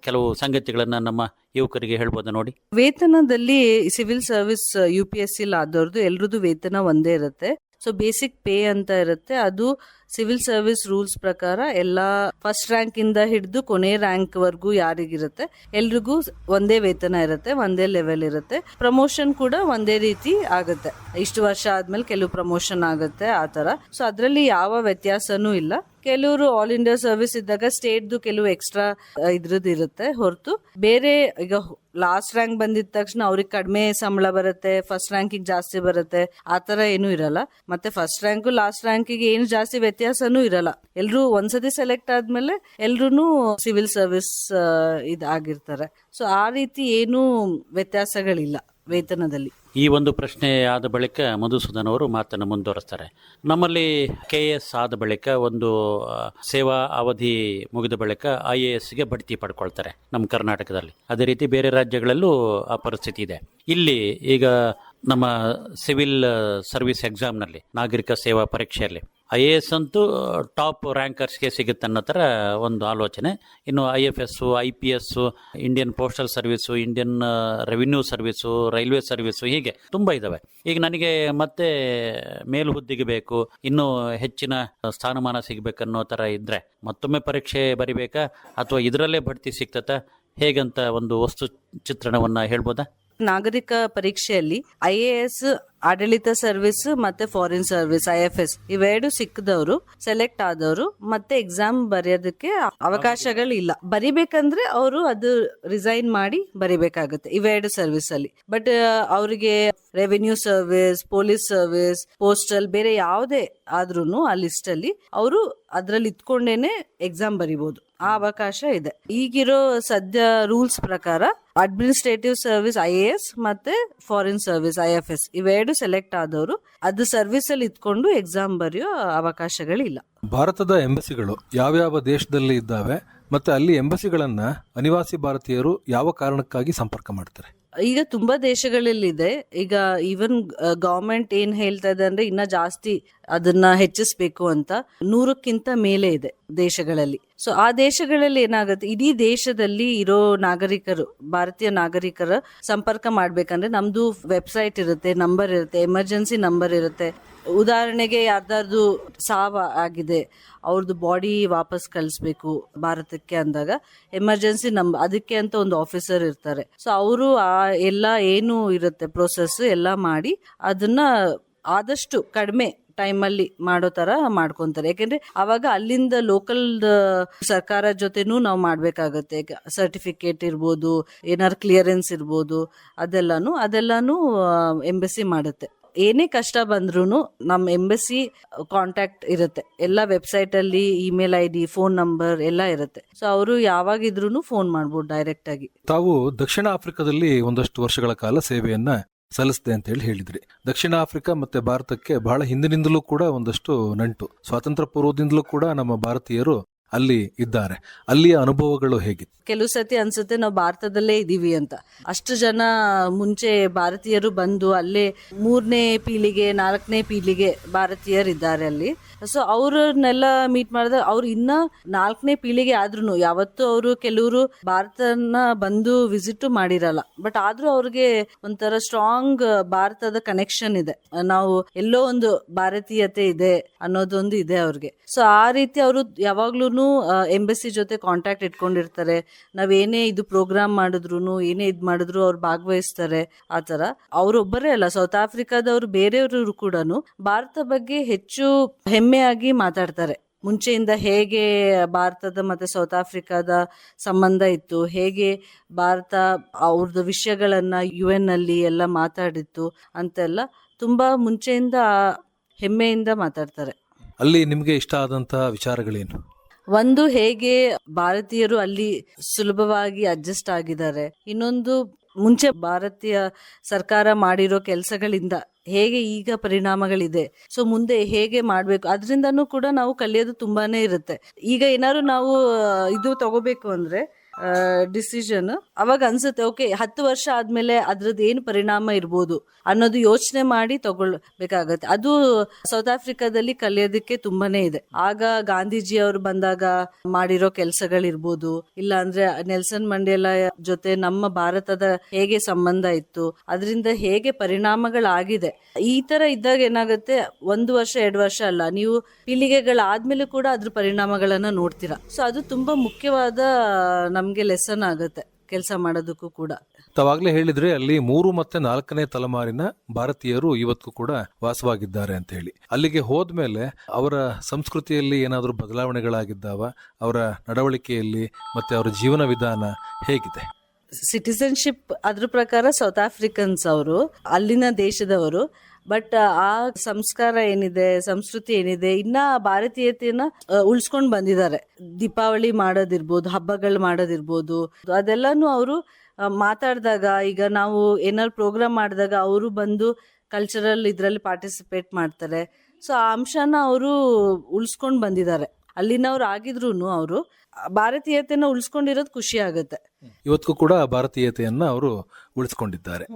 ಕೆಲವು ಸಂಗತಿಗಳನ್ನು ನಮ್ಮ ಯುವಕರಿಗೆ ಹೇಳ್ಬೋದು ನೋಡಿ? ವೇತನದಲ್ಲಿ civil service, U P S C ಆದವ್ರದ್ದು ಎಲ್ರದ್ದು ವೇತನ ಒಂದೇ ಇರುತ್ತೆ. ಸೊ ಬೇಸಿಕ್ ಪೇ ಅಂತ ಇರುತ್ತೆ. ಅದು ಸಿವಿಲ್ ಸರ್ವಿಸ್ ರೂಲ್ಸ್ ಪ್ರಕಾರ ಎಲ್ಲ ಫಸ್ಟ್ ರ್ಯಾಂಕ್ ಇಂದ ಹಿಡಿದು ಕೊನೆ ರ್ಯಾಂಕ್ ವರ್ಗೂ ಯಾರಿಗಿರುತ್ತೆ, ಎಲ್ರಿಗೂ ಒಂದೇ ವೇತನ ಇರುತ್ತೆ, ಒಂದೇ ಲೆವೆಲ್ ಇರುತ್ತೆ. ಪ್ರಮೋಷನ್ ಕೂಡ ಒಂದೇ ರೀತಿ ಆಗುತ್ತೆ. ಇಷ್ಟು ವರ್ಷ ಆದ್ಮೇಲೆ ಕೆಲವು ಪ್ರಮೋಷನ್ ಆಗುತ್ತೆ ಆ ತರ ಸೊ ಅದರಲ್ಲಿ ಯಾವ ವ್ಯತ್ಯಾಸನೂ ಇಲ್ಲ. ಕೆಲವರು ಆಲ್ ಇಂಡಿಯಾ ಸರ್ವಿಸ್ ಇದ್ದಾಗ ಸ್ಟೇಟ್ದು ಕೆಲವು ಎಕ್ಸ್ಟ್ರಾ ಇದ್ರದ್ದು ಇರುತ್ತೆ. ಹೊರತು ಬೇರೆ ಈಗ ಲಾಸ್ಟ್ ರ್ಯಾಂಕ್ ಬಂದಿದ ತಕ್ಷಣ ಅವ್ರಿಗೆ ಕಡಿಮೆ ಸಂಬಳ ಬರುತ್ತೆ ಫಸ್ಟ್ ರ್ಯಾಂಕಿಗೆ ಜಾಸ್ತಿ ಬರುತ್ತೆ. ಆ ಥರ ಏನೂ ಇರಲ್ಲ. ಮತ್ತೆ ಫಸ್ಟ್ ರ್ಯಾಂಕು ಲಾಸ್ಟ್ ರ್ಯಾಂಕಿಗೆ ಏನು ಜಾಸ್ತಿ ವ್ಯತ್ಯಾಸನೂ ಇರಲ್ಲ. ಎಲ್ರು ಒಂದ್ಸತಿ ಸೆಲೆಕ್ಟ್ ಆದ್ಮೇಲೆ ಎಲ್ರು ಸಿವಿಲ್ ಸರ್ವಿಸ್ ಇದಾಗಿರ್ತಾರೆ. ಸೊ ಆ ರೀತಿ ಏನು ವ್ಯತ್ಯಾಸಗಳಿಲ್ಲ ವೇತನದಲ್ಲಿ. ಈ ಒಂದು ಪ್ರಶ್ನೆ ಆದ ಬಳಿಕ ಮಧುಸೂದನ್ ಅವರು ಮಾತನ್ನು ಮುಂದುವರಿಸ್ತಾರೆ. ನಮ್ಮಲ್ಲಿ ಕೆ ಎಸ್ ಆದ ಬಳಿಕ ಒಂದು ಸೇವಾ ಅವಧಿ ಮುಗಿದ ಬಳಿಕ ಐ ಎ ಎಸ್ಗೆ ಬಡ್ತಿ ಪಡ್ಕೊಳ್ತಾರೆ ನಮ್ಮ ಕರ್ನಾಟಕದಲ್ಲಿ. ಅದೇ ರೀತಿ ಬೇರೆ ರಾಜ್ಯಗಳಲ್ಲೂ ಆ ಪರಿಸ್ಥಿತಿ ಇದೆ. ಇಲ್ಲಿ ಈಗ ನಮ್ಮ ಸಿವಿಲ್ ಸರ್ವಿಸ್ ಎಕ್ಸಾಮ್ನಲ್ಲಿ ನಾಗರಿಕ ಸೇವಾ ಪರೀಕ್ಷೆಯಲ್ಲಿ ಐ ಎ ಎಸ್ ಅಂತೂ ಟಾಪ್ ರ್ಯಾಂಕರ್ಸ್ಗೆ ಸಿಗುತ್ತೆ ಅನ್ನೋ ಥರ ಒಂದು ಆಲೋಚನೆ. ಇನ್ನು I F S, I P S, Indian postal service, Indian revenue service, railway service ಹೀಗೆ ತುಂಬ ಇದ್ದಾವೆ ಈಗ ನನಗೆ ಮತ್ತೆ ಮೇಲು ಹುದ್ದೆಗೆ ಬೇಕು, ಇನ್ನೂ ಹೆಚ್ಚಿನ ಸ್ಥಾನಮಾನ ಸಿಗಬೇಕನ್ನೋ ಥರ ಇದ್ದರೆ ಮತ್ತೊಮ್ಮೆ ಪರೀಕ್ಷೆ ಬರಿಬೇಕಾ? ಅಥವಾ ಇದರಲ್ಲೇ ಬಡ್ತಿ ಸಿಗ್ತತಾ ಹೇಗಂತ ಒಂದು ವಸ್ತು ಚಿತ್ರಣವನ್ನು ಹೇಳ್ಬೋದಾ? ನಾಗರಿಕ ಪರೀಕ್ಷೆಯಲ್ಲಿ ಐ ಆಡಳಿತ ಸರ್ವಿಸ್ ಮತ್ತೆ foreign service, I F S ಇವೆರಡು ಸಿಕ್ಕದವರು, ಸೆಲೆಕ್ಟ್ ಆದವರು ಮತ್ತೆ ಎಕ್ಸಾಮ್ ಬರೆಯೋದಕ್ಕೆ ಅವಕಾಶಗಳಿಲ್ಲ. ಬರಿಬೇಕಂದ್ರೆ ಅವರು ಅದು ರಿಸೈನ್ ಮಾಡಿ ಬರಿಬೇಕಾಗುತ್ತೆ ಇವೆರಡು ಸರ್ವಿಸ್ ಅಲ್ಲಿ ಬಟ್ ಅವರಿಗೆ revenue service, police service, postal ಬೇರೆ ಯಾವುದೇ ಆದ್ರೂ ಆ ಲಿಸ್ಟ್ ಅಲ್ಲಿ ಅವರು ಅದ್ರಲ್ಲಿ ಇತ್ಕೊಂಡೇನೆ ಎಕ್ಸಾಮ್ ಬರಿಬಹುದು ಆ ಅವಕಾಶ ಇದೆ. ಈಗಿರೋ ಸದ್ಯ ರೂಲ್ಸ್ ಪ್ರಕಾರ administrative service I A S ಮತ್ತೆ foreign service I F S ಇವೆರಡು ಸೆಲೆಕ್ಟ್ ಆದವರು ಅದು ಸರ್ವಿಸ್ ಅಲ್ಲಿ ಇದ್ಕೊಂಡು ಎಕ್ಸಾಮ್ ಬರೆಯೋ ಅವಕಾಶಗಳಿಲ್ಲ. ಭಾರತದ ಎಂಬಸಿಗಳು ಯಾವ್ಯಾವ ದೇಶದಲ್ಲಿ ಇದ್ದಾವೆ ಮತ್ತೆ ಅಲ್ಲಿ ಎಂಬಸಿಗಳನ್ನ ಅನಿವಾಸಿ ಭಾರತೀಯರು ಯಾವ ಕಾರಣಕ್ಕಾಗಿ ಸಂಪರ್ಕ ಮಾಡ್ತಾರೆ? ಈಗ ತುಂಬಾ ದೇಶಗಳಲ್ಲಿದೆ. ಈಗ ಈವನ್ ಗವರ್ಮೆಂಟ್ ಏನ್ ಹೇಳ್ತಾ ಇದೆ ಅಂದ್ರೆ ಇನ್ನ ಜಾಸ್ತಿ ಅದನ್ನ ಹೆಚ್ಚಿಸ್ಬೇಕು ಅಂತ ನೂರಕ್ಕಿಂತ ಮೇಲೆ ಇದೆ ದೇಶಗಳಲ್ಲಿ. ಸೊ ಆ ದೇಶಗಳಲ್ಲಿ ಏನಾಗುತ್ತೆ? ಇಡೀ ದೇಶದಲ್ಲಿ ಇರೋ ನಾಗರಿಕರು, ಭಾರತೀಯ ನಾಗರಿಕರ ಸಂಪರ್ಕ ಮಾಡ್ಬೇಕಂದ್ರೆ ನಮ್ದು ವೆಬ್ಸೈಟ್ ಇರುತ್ತೆ ನಂಬರ್ ಇರುತ್ತೆ ಎಮರ್ಜೆನ್ಸಿ ನಂಬರ್ ಇರುತ್ತೆ. ಉದಾಹರಣೆಗೆ ಯಾರ್ದಾರ್ದು ಸಾವ ಆಗಿದೆ ಅವ್ರದ್ದು ಬಾಡಿ ವಾಪಸ್ ಕಳಿಸ್ಬೇಕು ಭಾರತಕ್ಕೆ ಅಂದಾಗ ಎಮರ್ಜೆನ್ಸಿ ನಮ್ ಅದಕ್ಕೆ ಅಂತ ಒಂದು ಆಫೀಸರ್ ಇರ್ತಾರೆ. ಸೊ ಅವರು ಆ ಎಲ್ಲ ಏನು ಇರುತ್ತೆ ಪ್ರೊಸೆಸ್ ಎಲ್ಲ ಮಾಡಿ ಅದನ್ನ ಆದಷ್ಟು ಕಡಿಮೆ ಟೈಮಲ್ಲಿ ಮಾಡೋ ತರ ಮಾಡ್ಕೊಂತಾರೆ. ಯಾಕೆಂದ್ರೆ ಅವಾಗ ಅಲ್ಲಿಂದ ಲೋಕಲ್ ಸರ್ಕಾರ ಜೊತೆನೂ ನಾವು ಮಾಡ್ಬೇಕಾಗತ್ತೆ. ಸರ್ಟಿಫಿಕೇಟ್ ಇರ್ಬೋದು, ಏನಾರು ಕ್ಲಿಯರೆನ್ಸ್ ಇರ್ಬೋದು, ಅದೆಲ್ಲಾನು ಅದೆಲ್ಲಾನು ಎಂಬಸಿ ಮಾಡುತ್ತೆ. ಏನೇ ಕಷ್ಟ ಬಂದ್ರೂ ನಮ್ಮ ಎಂಬಸಿ ಕಾಂಟ್ಯಾಕ್ಟ್ ಇರುತ್ತೆ. ಎಲ್ಲ ವೆಬ್ಸೈಟ್ ಅಲ್ಲಿ email I D phone number ಎಲ್ಲ ಇರುತ್ತೆ. ಸೊ ಅವರು ಯಾವಾಗಿದ್ರು ಫೋನ್ ಮಾಡ್ಬೋದು ಡೈರೆಕ್ಟ್ ಆಗಿ. ತಾವು ದಕ್ಷಿಣ ಆಫ್ರಿಕಾದಲ್ಲಿ ಒಂದಷ್ಟು ವರ್ಷಗಳ ಕಾಲ ಸೇವೆಯನ್ನ ಸಲ್ಲಿಸಿದೆ ಅಂತ ಹೇಳಿ ಹೇಳಿದ್ರಿ. ದಕ್ಷಿಣ ಆಫ್ರಿಕಾ ಮತ್ತೆ ಭಾರತಕ್ಕೆ ಬಹಳ ಹಿಂದಿನಿಂದಲೂ ಕೂಡ ಒಂದಷ್ಟು ನಂಟು. ಸ್ವಾತಂತ್ರ್ಯ ಪೂರ್ವದಿಂದಲೂ ಕೂಡ ನಮ್ಮ ಭಾರತೀಯರು ಅಲ್ಲಿ ಇದ್ದಾರೆ. ಅಲ್ಲಿಯ ಅನುಭವಗಳು ಹೇಗಿತ್ತು ಕೆಲವು ಸತಿ ಅನ್ಸುತ್ತೆ ನಾವು ಭಾರತದಲ್ಲೇ ಇದ್ದೀವಿ ಅಂತ. ಅಷ್ಟು ಜನ ಮುಂಚೆ ಭಾರತೀಯರು ಬಂದು ಅಲ್ಲೇ ಮೂರನೇ ಪೀಳಿಗೆ, ನಾಲ್ಕನೇ ಪೀಳಿಗೆ ಭಾರತೀಯರಿದ್ದಾರೆ ಅಲ್ಲಿ. ಸೊ ಅವ್ರನ್ನೆಲ್ಲ ಮೀಟ್ ಮಾಡಿದಾಗ ಅವ್ರು ಇನ್ನ ನಾಲ್ಕನೇ ಪೀಳಿಗೆ ಆದ್ರೂ ಯಾವತ್ತೂ ಅವರು ಕೆಲವರು ಭಾರತನ ಬಂದು ವಿಸಿಟ್ ಮಾಡಿರಲ್ಲ. ಬಟ್ ಆದ್ರೂ ಅವ್ರಿಗೆ ಒಂಥರ ಸ್ಟ್ರಾಂಗ್ ಭಾರತದ ಕನೆಕ್ಷನ್ ಇದೆ. ನಾವು ಎಲ್ಲೋ ಒಂದು ಭಾರತೀಯತೆ ಇದೆ ಅನ್ನೋದೊಂದು ಇದೆ ಅವ್ರಿಗೆ. ಸೊ ಆ ರೀತಿ ಅವರು ಯಾವಾಗ್ಲೂ ಎಂಬಸಿ ಜೊತೆ ಕಾಂಟ್ಯಾಕ್ಟ್ ಇಟ್ಕೊಂಡಿರ್ತಾರೆ. ನಾವೇನೇ ಇದು ಪ್ರೋಗ್ರಾಮ್ ಮಾಡಿದ್ರು ಏನೇ ಇದು ಮಾಡಿದ್ರು ಅವ್ರು ಭಾಗವಹಿಸ್ತಾರೆ, ಆ ತರ ಅವರೊಬ್ಬರೇ ಅಲ್ಲ ಸೌತ್ ಆಫ್ರಿಕಾದವರು ಬೇರೆಯವರು ಕೂಡ ಭಾರತ ಬಗ್ಗೆ ಹೆಚ್ಚು ಹೆಮ್ಮೆಯಾಗಿ ಮಾತಾಡ್ತಾರೆ. ಮುಂಚೆಯಿಂದ ಹೇಗೆ ಭಾರತದ ಮತ್ತೆ ಸೌತ್ ಆಫ್ರಿಕಾದ ಸಂಬಂಧ ಇತ್ತು ಹೇಗೆ ಭಾರತ ಅವ್ರದ್ದು ವಿಷಯಗಳನ್ನ ಯು ಎನ್ನಲ್ಲಿ ಎಲ್ಲ ಮಾತಾಡಿತ್ತು ಅಂತೆಲ್ಲ ತುಂಬಾ ಮುಂಚೆಯಿಂದ ಹೆಮ್ಮೆಯಿಂದ ಮಾತಾಡ್ತಾರೆ. ಅಲ್ಲಿ ನಿಮಗೆ ಇಷ್ಟ ಆದಂತಹ ವಿಚಾರಗಳೇನು? ಒಂದು ಹೇಗೆ ಭಾರತೀಯರು ಅಲ್ಲಿ ಸುಲಭವಾಗಿ ಅಡ್ಜಸ್ಟ್ ಆಗಿದ್ದಾರೆ ಇನ್ನೊಂದು ಮುಂಚೆ ಭಾರತೀಯ ಸರ್ಕಾರ ಮಾಡಿರೋ ಕೆಲಸಗಳಿಂದ ಹೇಗೆ ಈಗ ಪರಿಣಾಮಗಳಿದೆ. ಸೊ ಮುಂದೆ ಹೇಗೆ ಮಾಡಬೇಕು? ಅದರಿಂದನೂ ಕೂಡ ನಾವು ಕಲಿಯೋದು ತುಂಬಾನೇ ಇರುತ್ತೆ. ಈಗ ಏನಾದ್ರು ನಾವು ಇದು ತಗೋಬೇಕು ಅಂದ್ರೆ ಡಿಸಿಷನ್ ಅವಾಗ ಅನ್ಸುತ್ತೆ ಓಕೆ ಹತ್ತು ವರ್ಷ ಆದ್ಮೇಲೆ ಅದ್ರದ್ದು ಏನು ಪರಿಣಾಮ ಇರ್ಬೋದು ಅನ್ನೋದು ಯೋಚನೆ ಮಾಡಿ ತಗೊಳ್ಬೇಕಾಗತ್ತೆ. ಅದು ಸೌತ್ ಆಫ್ರಿಕಾದಲ್ಲಿ ಕಲಿಯೋದಕ್ಕೆ ತುಂಬಾನೇ ಇದೆ. ಆಗ ಗಾಂಧೀಜಿ ಅವರು ಬಂದಾಗ ಮಾಡಿರೋ ಕೆಲಸಗಳಿರ್ಬೋದು ಇಲ್ಲ ಅಂದ್ರೆ ನೆಲ್ಸನ್ ಮಂಡೇಲ ಜೊತೆ ನಮ್ಮ ಭಾರತದ ಹೇಗೆ ಸಂಬಂಧ ಇತ್ತು, ಅದರಿಂದ ಹೇಗೆ ಪರಿಣಾಮಗಳಾಗಿದೆ. ಈ ತರ ಇದ್ದಾಗ ಏನಾಗುತ್ತೆ, ಒಂದು ವರ್ಷ, ಎರಡು ವರ್ಷ ಅಲ್ಲ, ನೀವು ಪೀಳಿಗೆಗಳಾದ್ಮೇಲೆ ಕೂಡ ಅದ್ರ ಪರಿಣಾಮಗಳನ್ನ ನೋಡ್ತೀರಾ. ಸೊ ಅದು ತುಂಬಾ ಮುಖ್ಯವಾದ ನಮ್ಗೆ ಲೆಸನ್ ಆಗುತ್ತೆ ಕೆಲಸ ಮಾಡೋದಕ್ಕೂ ಕೂಡ. ತಾವಾಗ್ಲೇ ಹೇಳಿದ್ರೆ ಅಲ್ಲಿ ಮೂರು ಮತ್ತೆ ನಾಲ್ಕನೇ ತಲೆಮಾರಿನ ಭಾರತೀಯರು ಇವತ್ತು ಕೂಡ ವಾಸವಾಗಿದ್ದಾರೆ ಅಂತ ಹೇಳಿ. ಅಲ್ಲಿಗೆ ಹೋದ್ಮೇಲೆ ಅವರ ಸಂಸ್ಕೃತಿಯಲ್ಲಿ ಏನಾದರೂ ಬದಲಾವಣೆಗಳಾಗಿದ್ದಾವ ಅವರ ನಡವಳಿಕೆಯಲ್ಲಿ ಮತ್ತೆ ಅವರ ಜೀವನ ವಿಧಾನ ಹೇಗಿದೆ? ಸಿಟಿಸನ್ಶಿಪ್ ಅದ್ರ ಪ್ರಕಾರ ಸೌತ್ ಆಫ್ರಿಕನ್ಸ್ ಅವರು ಅಲ್ಲಿನ ದೇಶದವರು ಬಟ್ ಆ ಸಂಸ್ಕಾರ ಏನಿದೆ ಸಂಸ್ಕೃತಿ ಏನಿದೆ ಇನ್ನ ಭಾರತೀಯತೆಯನ್ನ ಉಳಿಸ್ಕೊಂಡು ಬಂದಿದ್ದಾರೆ. ದೀಪಾವಳಿ ಮಾಡೋದಿರ್ಬೋದು ಹಬ್ಬಗಳು ಮಾಡೋದಿರ್ಬೋದು ಅದೆಲ್ಲಾನು ಅವರು ಮಾತಾಡಿದಾಗ ಈಗ ನಾವು ಏನಾದ್ರು ಪ್ರೋಗ್ರಾಮ್ ಮಾಡಿದಾಗ ಅವರು ಬಂದು ಕಲ್ಚರಲ್ ಇದರಲ್ಲಿ ಪಾರ್ಟಿಸಿಪೇಟ್ ಮಾಡ್ತಾರೆ. ಸೊ ಆ ಅಂಶನ ಅವರು ಉಳಿಸ್ಕೊಂಡು ಬಂದಿದ್ದಾರೆ. ಅಲ್ಲಿನವ್ರು ಆಗಿದ್ರು ಅವರು ಭಾರತೀಯತೆಯನ್ನ ಉಳಿಸ್ಕೊಂಡಿರೋದು ಖುಷಿ ಆಗುತ್ತೆ. ಇವತ್ತಿಗೂ ಕೂಡ ಭಾರತೀಯತೆಯನ್ನ ಅವರು ಉಳಿಸ್ಕೊಂಡಿದ್ದಾರೆ.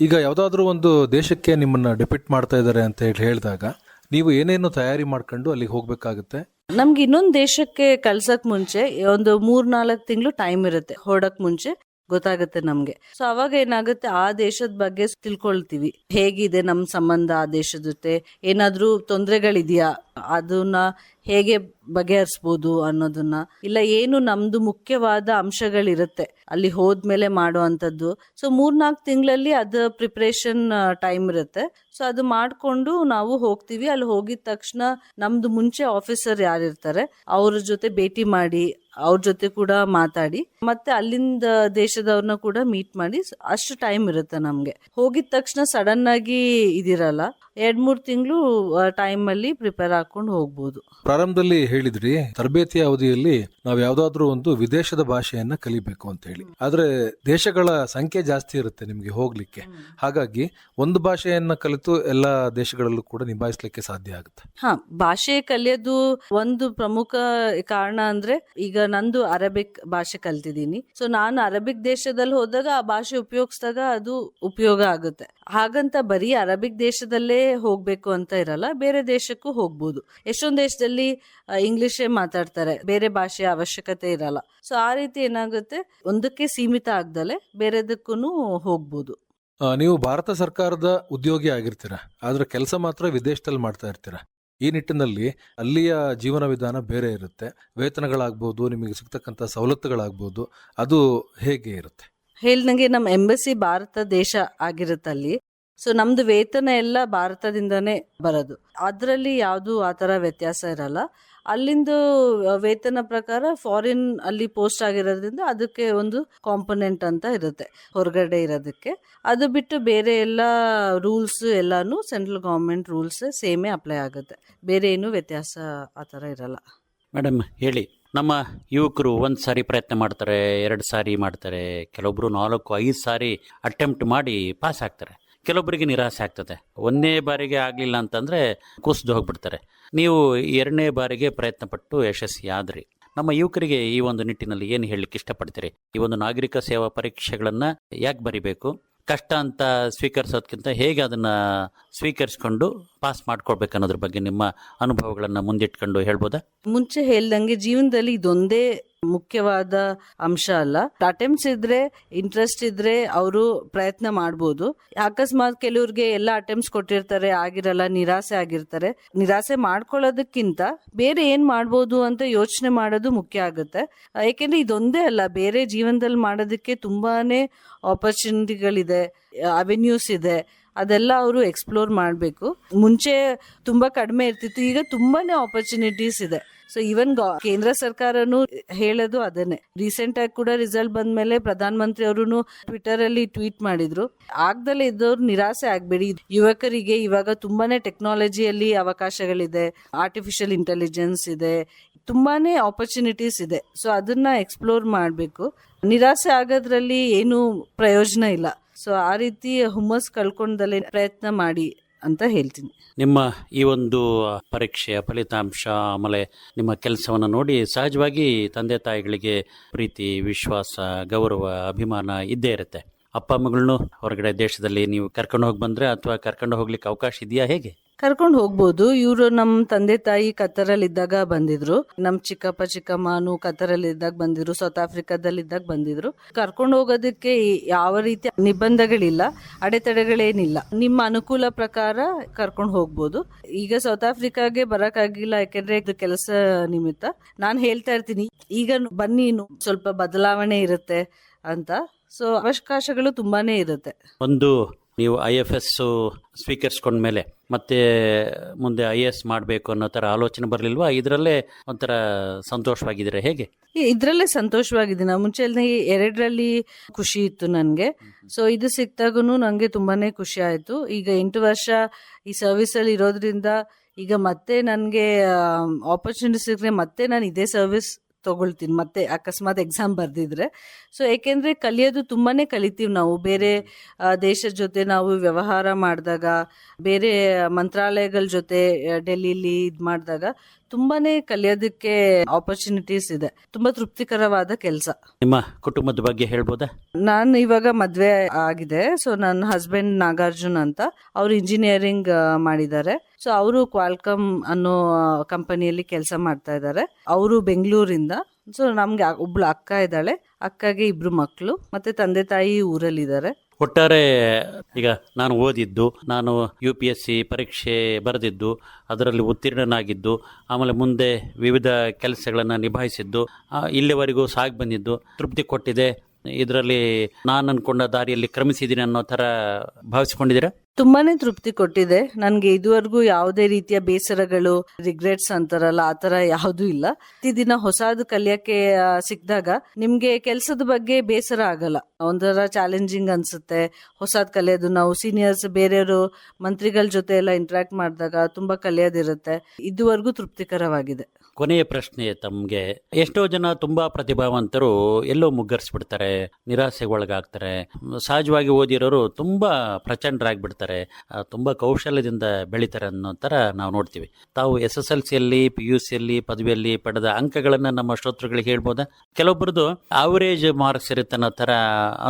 ಈಗ ಯಾವುದಾದ್ರೂ ಒಂದು ದೇಶಕ್ಕೆ ನಿಮ್ಮನ್ನ ಡೆಪ್ಯೂಟ್ ಮಾಡ್ತಾ ಇದ್ದಾರೆ ಅಂತ ಹೇಳಿ ಹೇಳಿದಾಗ ನೀವು ಏನೇನು ತಯಾರಿ ಮಾಡ್ಕೊಂಡು ಅಲ್ಲಿಗೆ ಹೋಗ್ಬೇಕಾಗುತ್ತೆ? ನಮ್ಗೆ ಇನ್ನೊಂದು ದೇಶಕ್ಕೆ ಕಳ್ಸಕ್ ಮುಂಚೆ, ಒಂದು ಮೂರ್ ನಾಲ್ಕು ತಿಂಗಳು ಟೈಮ್ ಇರುತ್ತೆ ಹೊರಡಕ್ ಮುಂಚೆ. ಗೊತ್ತಾಗುತ್ತೆ ನಮ್ಗೆ. ಸೊ ಅವಾಗ ಏನಾಗುತ್ತೆ? ಆ ದೇಶದ ಬಗ್ಗೆ ತಿಳ್ಕೊಳ್ತೀವಿ. ಹೇಗಿದೆ ನಮ್ಮ ಸಂಬಂಧ ಆ ದೇಶದ ಜೊತೆ? ಏನಾದ್ರೂ ತೊಂದರೆಗಳಿದೆಯಾ? ಅದನ್ನ ಹೇಗೆ ಬಗೆಹರಿಸ್ಬೋದು ಅನ್ನೋದನ್ನ? ಇಲ್ಲ, ಏನು ನಮ್ದು ಮುಖ್ಯವಾದ ಅಂಶಗಳಿರುತ್ತೆ ಅಲ್ಲಿ ಹೋದ್ಮೇಲೆ ಮಾಡೋ ಅಂಥದ್ದು ಸೊ ಮೂರ್ನಾಲ್ಕು ತಿಂಗಳಲ್ಲಿ ಅದು ಪ್ರಿಪ್ರೇಷನ್ ಟೈಮ್ ಇರುತ್ತೆ. ಸೊ ಅದು ಮಾಡಿಕೊಂಡು ನಾವು ಹೋಗ್ತೀವಿ. ಅಲ್ಲಿ ಹೋಗಿದ ತಕ್ಷಣ ನಮ್ದು ಮುಂಚೆ ಆಫೀಸರ್ ಯಾರಿರ್ತಾರೆ, ಅವ್ರ ಜೊತೆ ಭೇಟಿ ಮಾಡಿ ಅವ್ರ ಜೊತೆ ಕೂಡ ಮಾತಾಡಿ ಮತ್ತೆ ಅಲ್ಲಿಂದ ದೇಶದವ್ರನ್ನ ಕೂಡ ಮೀಟ್ ಮಾಡಿ ಅಷ್ಟು ಟೈಮ್ ಇರುತ್ತೆ ನಮ್ಗೆ. ಹೋಗಿದ ತಕ್ಷಣ ಸಡನ್ ಆಗಿ ಇದಿರಲ್ಲ ಎರಡ್ ಮೂರ್ ತಿಂಗಳು ಟೈಮ್ ಅಲ್ಲಿ ಪ್ರಿಪೇರ್ ಹಾಕೊಂಡು ಹೋಗ್ಬೋದು. ಪ್ರಾರಂಭದಲ್ಲಿ ಹೇಳಿದ್ರಿ ತರಬೇತಿ ಅವಧಿಯಲ್ಲಿ ನಾವು ಯಾವ್ದಾದ್ರು ಒಂದು ವಿದೇಶದ ಭಾಷೆಯನ್ನ ಕಲಿಬೇಕು ಅಂತ ಹೇಳಿ. ಆದ್ರೆ ದೇಶಗಳ ಸಂಖ್ಯೆ ಜಾಸ್ತಿ ಇರುತ್ತೆ ನಿಮ್ಗೆ ಹೋಗ್ಲಿಕ್ಕೆ. ಹಾಗಾಗಿ ಒಂದು ಭಾಷೆಯನ್ನ ಕಲಿತು ಎಲ್ಲಾ ದೇಶಗಳಲ್ಲೂ ಕೂಡ ನಿಭಾಯಿಸ್ಲಿಕ್ಕೆ ಸಾಧ್ಯ ಆಗುತ್ತೆ. ಹಾ ಭಾಷೆ ಕಲಿಯೋದು ಒಂದು ಪ್ರಮುಖ ಕಾರಣ ಅಂದ್ರೆ ಈಗ ನಂದು ಅರಬಿಕ್ ಭಾಷೆ ಕಲ್ತಿದ್ದೀನಿ. ಸೊ ನಾನು ಅರಬಿಕ್ ದೇಶದಲ್ಲಿ ಹೋದಾಗ ಆ ಭಾಷೆ ಉಪಯೋಗಿಸಿದಾಗ ಅದು ಉಪಯೋಗ ಆಗುತ್ತೆ. ಹಾಗಂತ ಬರೀ ಅರಬಿಕ್ ದೇಶದಲ್ಲೇ ಹೋಗ್ಬೇಕು ಅಂತ ಇರಲ್ಲ, ಬೇರೆ ದೇಶಕ್ಕೂ ಹೋಗ್ಬೋದು. ಎಷ್ಟೊಂದು ದೇಶದಲ್ಲಿ ಇಂಗ್ಲಿಷೇ ಮಾತಾಡ್ತಾರೆ, ಬೇರೆ ಭಾಷೆಯ ಅವಶ್ಯಕತೆ ಇರಲ್ಲ. ಸೊ ಆ ರೀತಿ ಏನಾಗುತ್ತೆ, ಒಂದಕ್ಕೆ ಸೀಮಿತ ಆಗ್ದಲೆ ಬೇರೆದಕ್ಕೂ ಹೋಗ್ಬೋದು. ನೀವು ಭಾರತ ಸರ್ಕಾರದ ಉದ್ಯೋಗಿ ಆಗಿರ್ತೀರ, ಆದ್ರೆ ಕೆಲಸ ಮಾತ್ರ ವಿದೇಶದಲ್ಲಿ ಮಾಡ್ತಾ ಇರ್ತೀರ. ಈ ನಿಟ್ಟಿನಲ್ಲಿ ಅಲ್ಲಿಯ ಜೀವನ ವಿಧಾನ ಬೇರೆ ಇರುತ್ತೆ. ವೇತನಗಳಾಗ್ಬೋದು, ನಿಮಗೆ ಸಿಗ್ತಕ್ಕಂಥ ಸವಲತ್ತುಗಳಾಗ್ಬೋದು, ಅದು ಹೇಗೆ ಇರುತ್ತೆ? ಹೇಳ್ದಂಗೆ ನಮ್ಮ ಎಂಬಸಿ ಭಾರತ ದೇಶ ಆಗಿರುತ್ತಲ್ಲಿ ಸೊ ನಮ್ದು ವೇತನ ಎಲ್ಲ ಭಾರತದಿಂದನೇ ಬರೋದು. ಅದರಲ್ಲಿ ಯಾವುದು ಆ ಥರ ವ್ಯತ್ಯಾಸ ಇರಲ್ಲ. ಅಲ್ಲಿಂದು ವೇತನ ಪ್ರಕಾರ ಫಾರಿನ್ ಅಲ್ಲಿ ಪೋಸ್ಟ್ ಆಗಿರೋದ್ರಿಂದ ಅದಕ್ಕೆ ಒಂದು ಕಾಂಪೊನೆಂಟ್ ಅಂತ ಇರುತ್ತೆ, ಹೊರಗಡೆ ಇರೋದಕ್ಕೆ. ಅದು ಬಿಟ್ಟು ಬೇರೆ ಎಲ್ಲ ರೂಲ್ಸ್ ಎಲ್ಲಾನು ಸೆಂಟ್ರಲ್ ಗೌರ್ಮೆಂಟ್ ರೂಲ್ಸ್ ಸೇಮೇ ಅಪ್ಲೈ ಆಗುತ್ತೆ. ಬೇರೆ ಏನು ವ್ಯತ್ಯಾಸ ಆ ಥರ ಇರಲ್ಲ. ಮೇಡಮ್ ಹೇಳಿ. ನಮ್ಮ ಯುವಕರು ಒಂದು ಸಾರಿ ಪ್ರಯತ್ನ ಮಾಡ್ತಾರೆ, ಎರಡು ಸಾರಿ ಮಾಡ್ತಾರೆ, ಕೆಲವೊಬ್ರು ನಾಲ್ಕು, ಐದು ಸಾರಿ ಅಟೆಂಪ್ಟ್ ಮಾಡಿ ಪಾಸ್ ಆಗ್ತಾರೆ. ಕೆಲವೊಬ್ಬರಿಗೆ ನಿರಾಸೆ ಆಗ್ತದೆ. ಒಂದೇ ಬಾರಿಗೆ ಆಗಲಿಲ್ಲ ಅಂತಂದರೆ ಕುಸಿದು ಹೋಗ್ಬಿಡ್ತಾರೆ. ನೀವು ಎರಡನೇ ಬಾರಿಗೆ ಪ್ರಯತ್ನ ಪಟ್ಟು ಯಶಸ್ವಿ ಆದ್ರಿ ನಮ್ಮ ಯುವಕರಿಗೆ ಈ ಒಂದು ನಿಟ್ಟಿನಲ್ಲಿ ಏನು ಹೇಳಲಿಕ್ಕೆ ಇಷ್ಟಪಡ್ತೀರಿ? ಈ ಒಂದು ನಾಗರಿಕ ಸೇವಾ ಪರೀಕ್ಷೆಗಳನ್ನು ಯಾಕೆ ಬರಿಬೇಕು? ಕಷ್ಟ ಅಂತ ಸ್ವೀಕರಿಸೋದಕ್ಕಿಂತ ಹೇಗೆ ಅದನ್ನು ಸ್ವೀಕರಿಸ್ಕೊಂಡು ಪಾಸ್ ಮಾಡ್ಕೊಳ್ಬೇಕು ಅನ್ನೋದ್ರ ಬಗ್ಗೆ ನಿಮ್ಮ ಅನುಭವಗಳನ್ನು ಮುಂದಿಟ್ಕೊಂಡು ಹೇಳ್ಬೋದಾ? ಮುಂಚೆ ಹೇಳ್ದಂಗೆ ಜೀವನದಲ್ಲಿ ಇದೊಂದೇ ಮುಖ್ಯವಾದ ಅಂಶ ಅಲ್ಲ. ಅಟೆಂಪ್ಟ್ಸ್ ಇದ್ರೆ ಇಂಟ್ರೆಸ್ಟ್ ಇದ್ರೆ ಅವರು ಪ್ರಯತ್ನ ಮಾಡ್ಬೋದು. ಅಕಸ್ಮಾತ್ ಕೆಲವ್ರಿಗೆ ಎಲ್ಲ ಅಟೆಂಪ್ಟ್ಸ್ ಕೊಟ್ಟಿರ್ತಾರೆ, ಆಗಿರಲ್ಲ, ನಿರಾಸೆ ಆಗಿರ್ತಾರೆ. ನಿರಾಸೆ ಮಾಡ್ಕೊಳ್ಳೋದಕ್ಕಿಂತ ಬೇರೆ ಏನ್ ಮಾಡ್ಬೋದು ಅಂತ ಯೋಚನೆ ಮಾಡೋದು ಮುಖ್ಯ ಆಗುತ್ತೆ. ಯಾಕೆಂದ್ರೆ ಇದೊಂದೇ ಅಲ್ಲ, ಬೇರೆ ಜೀವನದಲ್ಲಿ ಮಾಡೋದಕ್ಕೆ ತುಂಬಾನೇ ಆಪರ್ಚುನಿಟಿಗಳಿದೆ ಅವೆನ್ಯೂಸ್ ಇದೆ. ಅದೆಲ್ಲ ಅವರು ಎಕ್ಸ್ಪ್ಲೋರ್ ಮಾಡಬೇಕು. ಮುಂಚೆ ತುಂಬಾ ಕಡಿಮೆ ಇರ್ತಿತ್ತು, ಈಗ ತುಂಬಾನೇ ಆಪರ್ಚುನಿಟೀಸ್ ಇದೆ. ಸೊ ಈವನ್ ಕೇಂದ್ರ ಸರ್ಕಾರನು ಹೇಳೋದು ಅದನ್ನೇ. ರೀಸೆಂಟ್ ಆಗಿ ಕೂಡ ರಿಸಲ್ಟ್ ಬಂದ್ಮೇಲೆ ಪ್ರಧಾನ ಮಂತ್ರಿ ಅವರು ಟ್ವಿಟರ್ ಅಲ್ಲಿ ಟ್ವೀಟ್ ಮಾಡಿದ್ರು. ಆಗ್ದಲೇ ಇದ್ದವ್ರು ನಿರಾಸೆ ಆಗ್ಬೇಡಿ. ಯುವಕರಿಗೆ ಇವಾಗ ತುಂಬಾನೇ ಟೆಕ್ನಾಲಜಿಯಲ್ಲಿ ಅವಕಾಶಗಳಿದೆ ಆರ್ಟಿಫಿಷಿಯಲ್ ಇಂಟೆಲಿಜೆನ್ಸ್ ಇದೆ, ತುಂಬಾನೇ ಆಪರ್ಚುನಿಟೀಸ್ ಇದೆ. ಸೊ ಅದನ್ನ ಎಕ್ಸ್ಪ್ಲೋರ್ ಮಾಡಬೇಕು. ನಿರಾಸೆ ಆಗೋದ್ರಲ್ಲಿ ಏನು ಪ್ರಯೋಜನ ಇಲ್ಲ. ಸೊ ಆ ರೀತಿ ಹುಮ್ಮಸ್ ಕಳ್ಕೊಂಡಲ್ಲೇ ಪ್ರಯತ್ನ ಮಾಡಿ ಅಂತ ಹೇಳ್ತೀನಿ. ನಿಮ್ಮ ಈ ಒಂದು ಪರೀಕ್ಷೆಯ ಫಲಿತಾಂಶ, ಆಮೇಲೆ ನಿಮ್ಮ ಕೆಲಸವನ್ನು ನೋಡಿ ಸಹಜವಾಗಿ ತಂದೆ ತಾಯಿಗಳಿಗೆ ಪ್ರೀತಿ, ವಿಶ್ವಾಸ, ಗೌರವ, ಅಭಿಮಾನ ಇದ್ದೇ ಇರುತ್ತೆ. ಅಪ್ಪ ಮಗಳನ್ನೂ ಹೊರಗಡೆ ದೇಶದಲ್ಲಿ ನೀವು ಕರ್ಕೊಂಡು ಹೋಗಿ ಬಂದರೆ ಅಥವಾ ಕರ್ಕೊಂಡು ಹೋಗ್ಲಿಕ್ಕೆ ಅವಕಾಶ ಇದೆಯಾ ಹೇಗೆ? ಕರ್ಕೊಂಡು ಹೋಗ್ಬೋದು. ಇವರು ನಮ್ಮ ತಂದೆ ತಾಯಿ ಕತ್ತರಲ್ಲಿ ಇದ್ದಾಗ ಬಂದಿದ್ರು. ನಮ್ಮ ಚಿಕ್ಕಪ್ಪ, ಚಿಕ್ಕಮ್ಮನು ಕತ್ತರಲ್ಲಿ ಇದ್ದಾಗ ಬಂದಿದ್ರು. ಸೌತ್ ಆಫ್ರಿಕಾದಲ್ಲಿ ಇದ್ದಾಗ ಬಂದಿದ್ರು. ಕರ್ಕೊಂಡು ಹೋಗೋದಕ್ಕೆ ಯಾವ ರೀತಿ ನಿಬಂಧಗಳಿಲ್ಲ, ಅಡೆತಡೆಗಳೇನಿಲ್ಲ. ನಿಮ್ಮ ಅನುಕೂಲ ಪ್ರಕಾರ ಕರ್ಕೊಂಡು ಹೋಗ್ಬೋದು. ಈಗ ಸೌತ್ ಆಫ್ರಿಕಾಗೆ ಬರಕ್ಕಾಗಿಲ್ಲ, ಯಾಕೆಂದ್ರೆ ಇದು ಕೆಲಸ ನಿಮಿತ್ತ. ನಾನು ಹೇಳ್ತಾ ಇರ್ತೀನಿ, ಈಗ ಬನ್ನಿ ಸ್ವಲ್ಪ ಬದಲಾವಣೆ ಇರುತ್ತೆ ಅಂತ. ಸೊ ಅವಕಾಶಗಳು ತುಂಬಾನೇ ಇರುತ್ತೆ. ಒಂದು, ನೀವು ಐ ಎಫ್ ಎಸ್ ಸ್ವೀಕರಿಸ್ಕೊಂಡ್ಮೇಲೆ ಮತ್ತೆ ಮುಂದೆ ಐ ಎಸ್ ಮಾಡಬೇಕು ಅನ್ನೋ ಥರ ಆಲೋಚನೆ ಬರಲಿಲ್ವಾ? ಇದರಲ್ಲೇ ಒಂಥರ ಸಂತೋಷವಾಗಿದ್ದೀರಾ ಹೇಗೆ? ಇದರಲ್ಲೇ ಸಂತೋಷವಾಗಿದ್ದೀನಿ. ಮುಂಚೆ ಎರಡರಲ್ಲಿ ಖುಷಿ ಇತ್ತು ನನಗೆ. ಸೊ ಇದು ಸಿಕ್ತಾಗೂ ನನಗೆ ತುಂಬಾನೇ ಖುಷಿ ಆಯಿತು. ಈಗ ಎಂಟು ವರ್ಷ ಈ ಸರ್ವಿಸ್ ಅಲ್ಲಿ ಇರೋದ್ರಿಂದ ಈಗ ಮತ್ತೆ ನನಗೆ ಆಪರ್ಚುನಿಟಿ ಸಿಕ್ಕರೆ ಮತ್ತೆ ನಾನು ಇದೇ ಸರ್ವಿಸ್ ತಗೊಳ್ತೀನಿ. ಮತ್ತೆ ಅಕಸ್ಮಾತ್ ಎಕ್ಸಾಮ್ ಬರ್ದಿದ್ರೆ. ಸೊ ಏಕೆಂದ್ರೆ ಕಲಿಯೋದು ತುಂಬಾನೇ ಕಲಿತೀವಿ ನಾವು. ಬೇರೆ ದೇಶದ ಜೊತೆ ನಾವು ವ್ಯವಹಾರ ಮಾಡಿದಾಗ ಬೇರೆ ಮಂತ್ರಾಲಯಗಳ ಜೊತೆ ಡೆಲ್ಲಿಲಿ ಇದು ಮಾಡಿದಾಗ ತುಂಬಾನೇ ಕಲಿಯೋದಕ್ಕೆ ಆಪರ್ಚುನಿಟೀಸ್ ಇದೆ. ತುಂಬಾ ತೃಪ್ತಿಕರವಾದ ಕೆಲಸ. ನಿಮ್ಮ ಕುಟುಂಬದ ಬಗ್ಗೆ ಹೇಳ್ಬೋದಾ? ನಾನು ಇವಾಗ ಮದ್ವೆ ಆಗಿದೆ. ಸೊ ನನ್ನ ಹಸ್ಬೆಂಡ್ ನಾಗಾರ್ಜುನ್ ಅಂತ. ಅವ್ರು ಇಂಜಿನಿಯರಿಂಗ್ ಮಾಡಿದ್ದಾರೆ. ಸೊ ಅವರು ಕ್ವಾಲ್ಕಮ್ ಅನ್ನೋ ಕಂಪನಿಯಲ್ಲಿ ಕೆಲಸ ಮಾಡ್ತಾ ಇದ್ದಾರೆ ಅವರು ಬೆಂಗಳೂರಿಂದ. ಸೊ ನಮ್ಗೆ ಒಬ್ಳು ಅಕ್ಕ ಇದ್ದಾಳೆ. ಅಕ್ಕಗೆ ಇಬ್ರು ಮಕ್ಕಳು ಮತ್ತೆ ತಂದೆ ತಾಯಿ ಊರಲ್ಲಿದ್ದಾರೆ. ಒಟ್ಟಾರೆ, ಈಗ ನಾನು ಓದಿದ್ದು, ನಾನು ಯು ಪಿ ಎಸ್ ಸಿ ಪರೀಕ್ಷೆ ಬರೆದಿದ್ದು, ಅದರಲ್ಲಿ ಉತ್ತೀರ್ಣನಾಗಿದ್ದು, ಆಮೇಲೆ ಮುಂದೆ ವಿವಿಧ ಕೆಲಸಗಳನ್ನು ನಿಭಾಯಿಸಿದ್ದು ಇಲ್ಲಿವರೆಗೂ ಸಾಗಿ ಬಂದಿದ್ದು, ತೃಪ್ತಿ ಕೊಟ್ಟಿದೆ. ಇದರಲ್ಲಿ ನಾನು ಅನ್ಕೊಂಡ ದಾರಿಯಲ್ಲಿ ಕ್ರಮಿಸಿದ್ದೀನಿ ಅನ್ನೋ ಥರ ಭಾವಿಸ್ಕೊಂಡಿದ್ದೀರಾ? ತುಂಬಾನೇ ತೃಪ್ತಿ ಕೊಟ್ಟಿದೆ. ನನ್ಗೆ ಇದುವರೆಗೂ ಯಾವುದೇ ರೀತಿಯ ಬೇಸರಗಳು ರಿಗ್ರೆಟ್ಸ್ ಅಂತಾರಲ್ಲ ಆತರ ಯಾವುದೂ ಇಲ್ಲ. ಪ್ರತಿದಿನ ಹೊಸದು ಕಲಿಯಕ್ಕೆ ಸಿಕ್ಕಿದಾಗ ನಿಮ್ಗೆ ಕೆಲಸದ ಬಗ್ಗೆ ಬೇಸರ ಆಗಲ್ಲ. ಒಂಥರ ಚಾಲೆಂಜಿಂಗ್ ಅನ್ಸುತ್ತೆ. ಹೊಸದ್ ಕಲಿಯೋದು, ನಾವು ಸೀನಿಯರ್ಸ್ ಬೇರೆಯವರು, ಮಂತ್ರಿಗಳ ಜೊತೆ ಎಲ್ಲ ಇಂಟ್ರಾಕ್ಟ್ ಮಾಡಿದಾಗ ತುಂಬಾ ಕಲಿಯೋದಿರುತ್ತೆ. ಇದುವರೆಗೂ ತೃಪ್ತಿಕರವಾಗಿದೆ. ಕೊನೆಯ ಪ್ರಶ್ನೆ ತಮಗೆ. ಎಷ್ಟೋ ಜನ ತುಂಬಾ ಪ್ರತಿಭಾವಂತರು ಎಲ್ಲೋ ಮುಗ್ಗರಿಸ್ಬಿಡ್ತಾರೆ ನಿರಾಸೆಗೆ ಒಳಗಾಗ್ತಾರೆ ಸಹಜವಾಗಿ ಓದಿರೋರು ತುಂಬಾ ಪ್ರಚಂಡರಾಗ್ಬಿಡ್ತಾರೆ ತುಂಬಾ ಕೌಶಲ್ಯದಿಂದ ಬೆಳಿತಾರೆ ಅನ್ನೋ ಥರ ನಾವು ನೋಡ್ತೀವಿ. ತಾವು ಎಸ್ ಎಸ್ ಎಲ್ ಸಿಯಲ್ಲಿ, ಪಿ ಯು ಸಿಯಲ್ಲಿ, ಪದವಿಯಲ್ಲಿ ಪಡೆದ ಅಂಕಗಳನ್ನು ನಮ್ಮ ಶ್ರೋತೃಗಳಿಗೆ ಹೇಳ್ಬೋದಾ? ಕೆಲವೊಬ್ಬರದು ಆವರೇಜ್ ಮಾರ್ಕ್ಸ್ ಇರುತ್ತೆ ಅನ್ನೋ ಥರ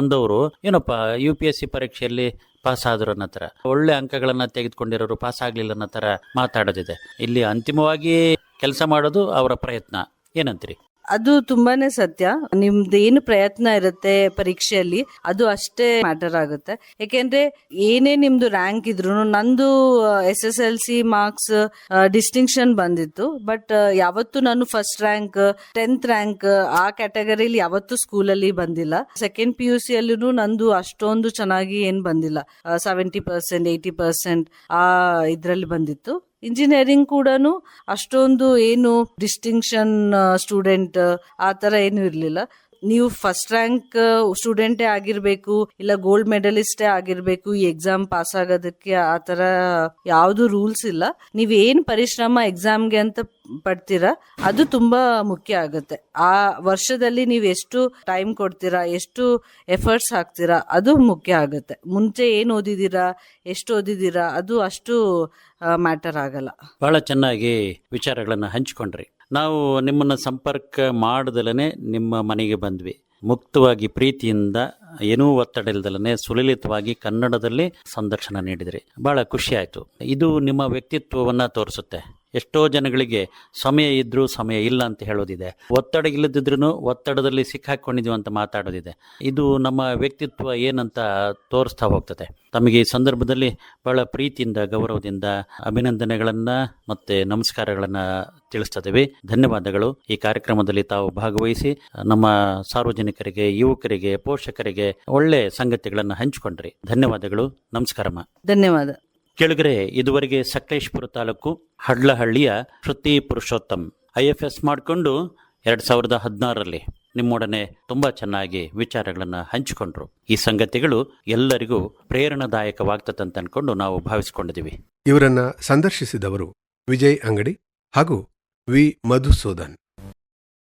ಅಂದವರು, ಏನಪ್ಪ, ಯು ಪಿ ಎಸ್ ಸಿ ಪರೀಕ್ಷೆಯಲ್ಲಿ ಪಾಸ್ ಆದ್ರು ಅನ್ನೋ ಥರ, ಒಳ್ಳೆ ಅಂಕಗಳನ್ನು ತೆಗೆದುಕೊಂಡಿರೋರು ಪಾಸ್ ಆಗಲಿಲ್ಲ ಅನ್ನೋ ಥರ ಮಾತಾಡೋದಿದೆ. ಇಲ್ಲಿ ಅಂತಿಮವಾಗಿ ಕೆಲಸ ಮಾಡೋದು ಅವರ ಪ್ರಯತ್ನ. ಏನಂತೀರಿ? ಅದು ತುಂಬಾನೇ ಸತ್ಯ. ನಿಮ್ದು ಏನು ಪ್ರಯತ್ನ ಇರುತ್ತೆ ಪರೀಕ್ಷೆಯಲ್ಲಿ, ಅದು ಅಷ್ಟೇ ಮ್ಯಾಟರ್ ಆಗುತ್ತೆ. ಯಾಕೆಂದ್ರೆ ಏನೇ ನಿಮ್ದು ರ್ಯಾಂಕ್ ಇದ್ರು ನಂದು S S L C marks distinction ಬಂದಿತ್ತು. ಬಟ್ ಯಾವತ್ತು ನಾನು ಫಸ್ಟ್ ರ್ಯಾಂಕ್ ಟೆಂತ್ ರ್ಯಾಂಕ್ ಆ ಕ್ಯಾಟಗರಿಲಿ ಯಾವತ್ತು ಸ್ಕೂಲಲ್ಲಿ ಬಂದಿಲ್ಲ. ಸೆಕೆಂಡ್ ಪಿ ಯು ಸಿ ಅಲ್ಲೂ ನಂದು ಅಷ್ಟೊಂದು ಚೆನ್ನಾಗಿ ಏನ್ ಬಂದಿಲ್ಲ. ಸೆವೆಂಟಿ ಪರ್ಸೆಂಟ್ ಏಯ್ಟಿ ಪರ್ಸೆಂಟ್ ಆ, ಇದ್ರಲ್ಲಿ ಬಂದಿತ್ತು. ಇಂಜಿನಿಯರಿಂಗ್ ಕೂಡ ಅಷ್ಟೊಂದು ಏನು ಡಿಸ್ಟಿಂಕ್ಷನ್ ಸ್ಟೂಡೆಂಟ್ ಆ ಥರ ಏನು ಇರಲಿಲ್ಲ. ನೀವು ಫಸ್ಟ್ ರ್ಯಾಂಕ್ ಸ್ಟೂಡೆಂಟೇ ಆಗಿರ್ಬೇಕು, ಇಲ್ಲ ಗೋಲ್ಡ್ ಮೆಡಲಿಸ್ಟೇ ಆಗಿರ್ಬೇಕು, ಈ ಎಕ್ಸಾಮ್ ಪಾಸ್ ಆಗೋದಕ್ಕೆ ಆ ಥರ ಯಾವುದು ರೂಲ್ಸ್ ಇಲ್ಲ. ನೀವು ಏನ್ ಪರಿಶ್ರಮ ಎಕ್ಸಾಮ್ಗೆ ಅಂತ ಪಡ್ತೀರಾ, ಅದು ತುಂಬಾ ಮುಖ್ಯ ಆಗುತ್ತೆ. ಆ ವರ್ಷದಲ್ಲಿ ನೀವು ಎಷ್ಟು ಟೈಮ್ ಕೊಡ್ತೀರಾ, ಎಷ್ಟು ಎಫರ್ಟ್ಸ್ ಹಾಕ್ತೀರಾ, ಅದು ಮುಖ್ಯ ಆಗುತ್ತೆ. ಮುಂಚೆ ಏನು ಓದಿದೀರಾ ಎಷ್ಟು ಓದಿದೀರಾ ಅದು ಅಷ್ಟು ಮ್ಯಾಟರ್ ಆಗಲ್ಲ. ಬಹಳ ಚೆನ್ನಾಗಿ ವಿಚಾರಗಳನ್ನು ಹಂಚಿಕೊಂಡ್ರಿ. ನಾವು ನಿಮ್ಮನ್ನು ಸಂಪರ್ಕ ಮಾಡದಲ್ಲೇ ನಿಮ್ಮ ಮನೆಗೆ ಬಂದ್ವಿ. ಮುಕ್ತವಾಗಿ ಪ್ರೀತಿಯಿಂದ ಏನೂ ಒತ್ತಡ ಇಲ್ದಲೇ ಸುಲಲಿತವಾಗಿ ಕನ್ನಡದಲ್ಲಿ ಸಂದರ್ಶನ ನೀಡಿದ್ರಿ. ಬಹಳ ಖುಷಿ ಆಯಿತು. ಇದು ನಿಮ್ಮ ವ್ಯಕ್ತಿತ್ವವನ್ನು ತೋರಿಸುತ್ತೆ. ಎಷ್ಟೋ ಜನಗಳಿಗೆ ಸಮಯ ಇದ್ರೂ ಸಮಯ ಇಲ್ಲ ಅಂತ ಹೇಳೋದಿದೆ. ಒತ್ತಡ ಇಲ್ಲದಿದ್ರೂ ಒತ್ತಡದಲ್ಲಿ ಸಿಕ್ಕಾಕೊಂಡಿದ್ವಿ ಅಂತ ಮಾತಾಡೋದಿದೆ. ಇದು ನಮ್ಮ ವ್ಯಕ್ತಿತ್ವ ಏನಂತ ತೋರಿಸ್ತಾ ಹೋಗ್ತದೆ. ತಮಗೆ ಈ ಸಂದರ್ಭದಲ್ಲಿ ಬಹಳ ಪ್ರೀತಿಯಿಂದ, ಗೌರವದಿಂದ ಅಭಿನಂದನೆಗಳನ್ನು ಮತ್ತೆ ನಮಸ್ಕಾರಗಳನ್ನು ತಿಳಿಸ್ತದೇವೆ ಧನ್ಯವಾದಗಳು. ಈ ಕಾರ್ಯಕ್ರಮದಲ್ಲಿ ತಾವು ಭಾಗವಹಿಸಿ ನಮ್ಮ ಸಾರ್ವಜನಿಕರಿಗೆ, ಯುವಕರಿಗೆ, ಪೋಷಕರಿಗೆ ಒಳ್ಳೆ ಸಂಗತಿಗಳನ್ನು ಹಂಚಿಕೊಂಡ್ರಿ. ಧನ್ಯವಾದಗಳು. ನಮಸ್ಕಾರಮ್ಮ ಧನ್ಯವಾದ. ಕೆಳಗರೆ, ಇದುವರೆಗೆ Sakleshpur taluk ಹಡ್ಲಹಳ್ಳಿಯ Shruti Purushottam. I F S ಮಾಡಿಕೊಂಡು ಎರಡು ಸಾವಿರದ ಹದಿನಾರರಲ್ಲಿ ನಿಮ್ಮೊಡನೆ ತುಂಬಾ ಚೆನ್ನಾಗಿ ವಿಚಾರಗಳನ್ನು ಹಂಚಿಕೊಂಡ್ರು. ಈ ಸಂಗತಿಗಳು ಎಲ್ಲರಿಗೂ ಪ್ರೇರಣಾದಾಯಕವಾಗ್ತದೆ ಅಂತ ಅನ್ಕೊಂಡು ನಾವು ಭಾವಿಸಿಕೊಂಡಿದ್ದೀವಿ ಇವರನ್ನ ಸಂದರ್ಶಿಸಿದವರು ವಿಜಯ್ ಅಂಗಡಿ ಹಾಗೂ ವಿ ಮಧುಸೂದನ್.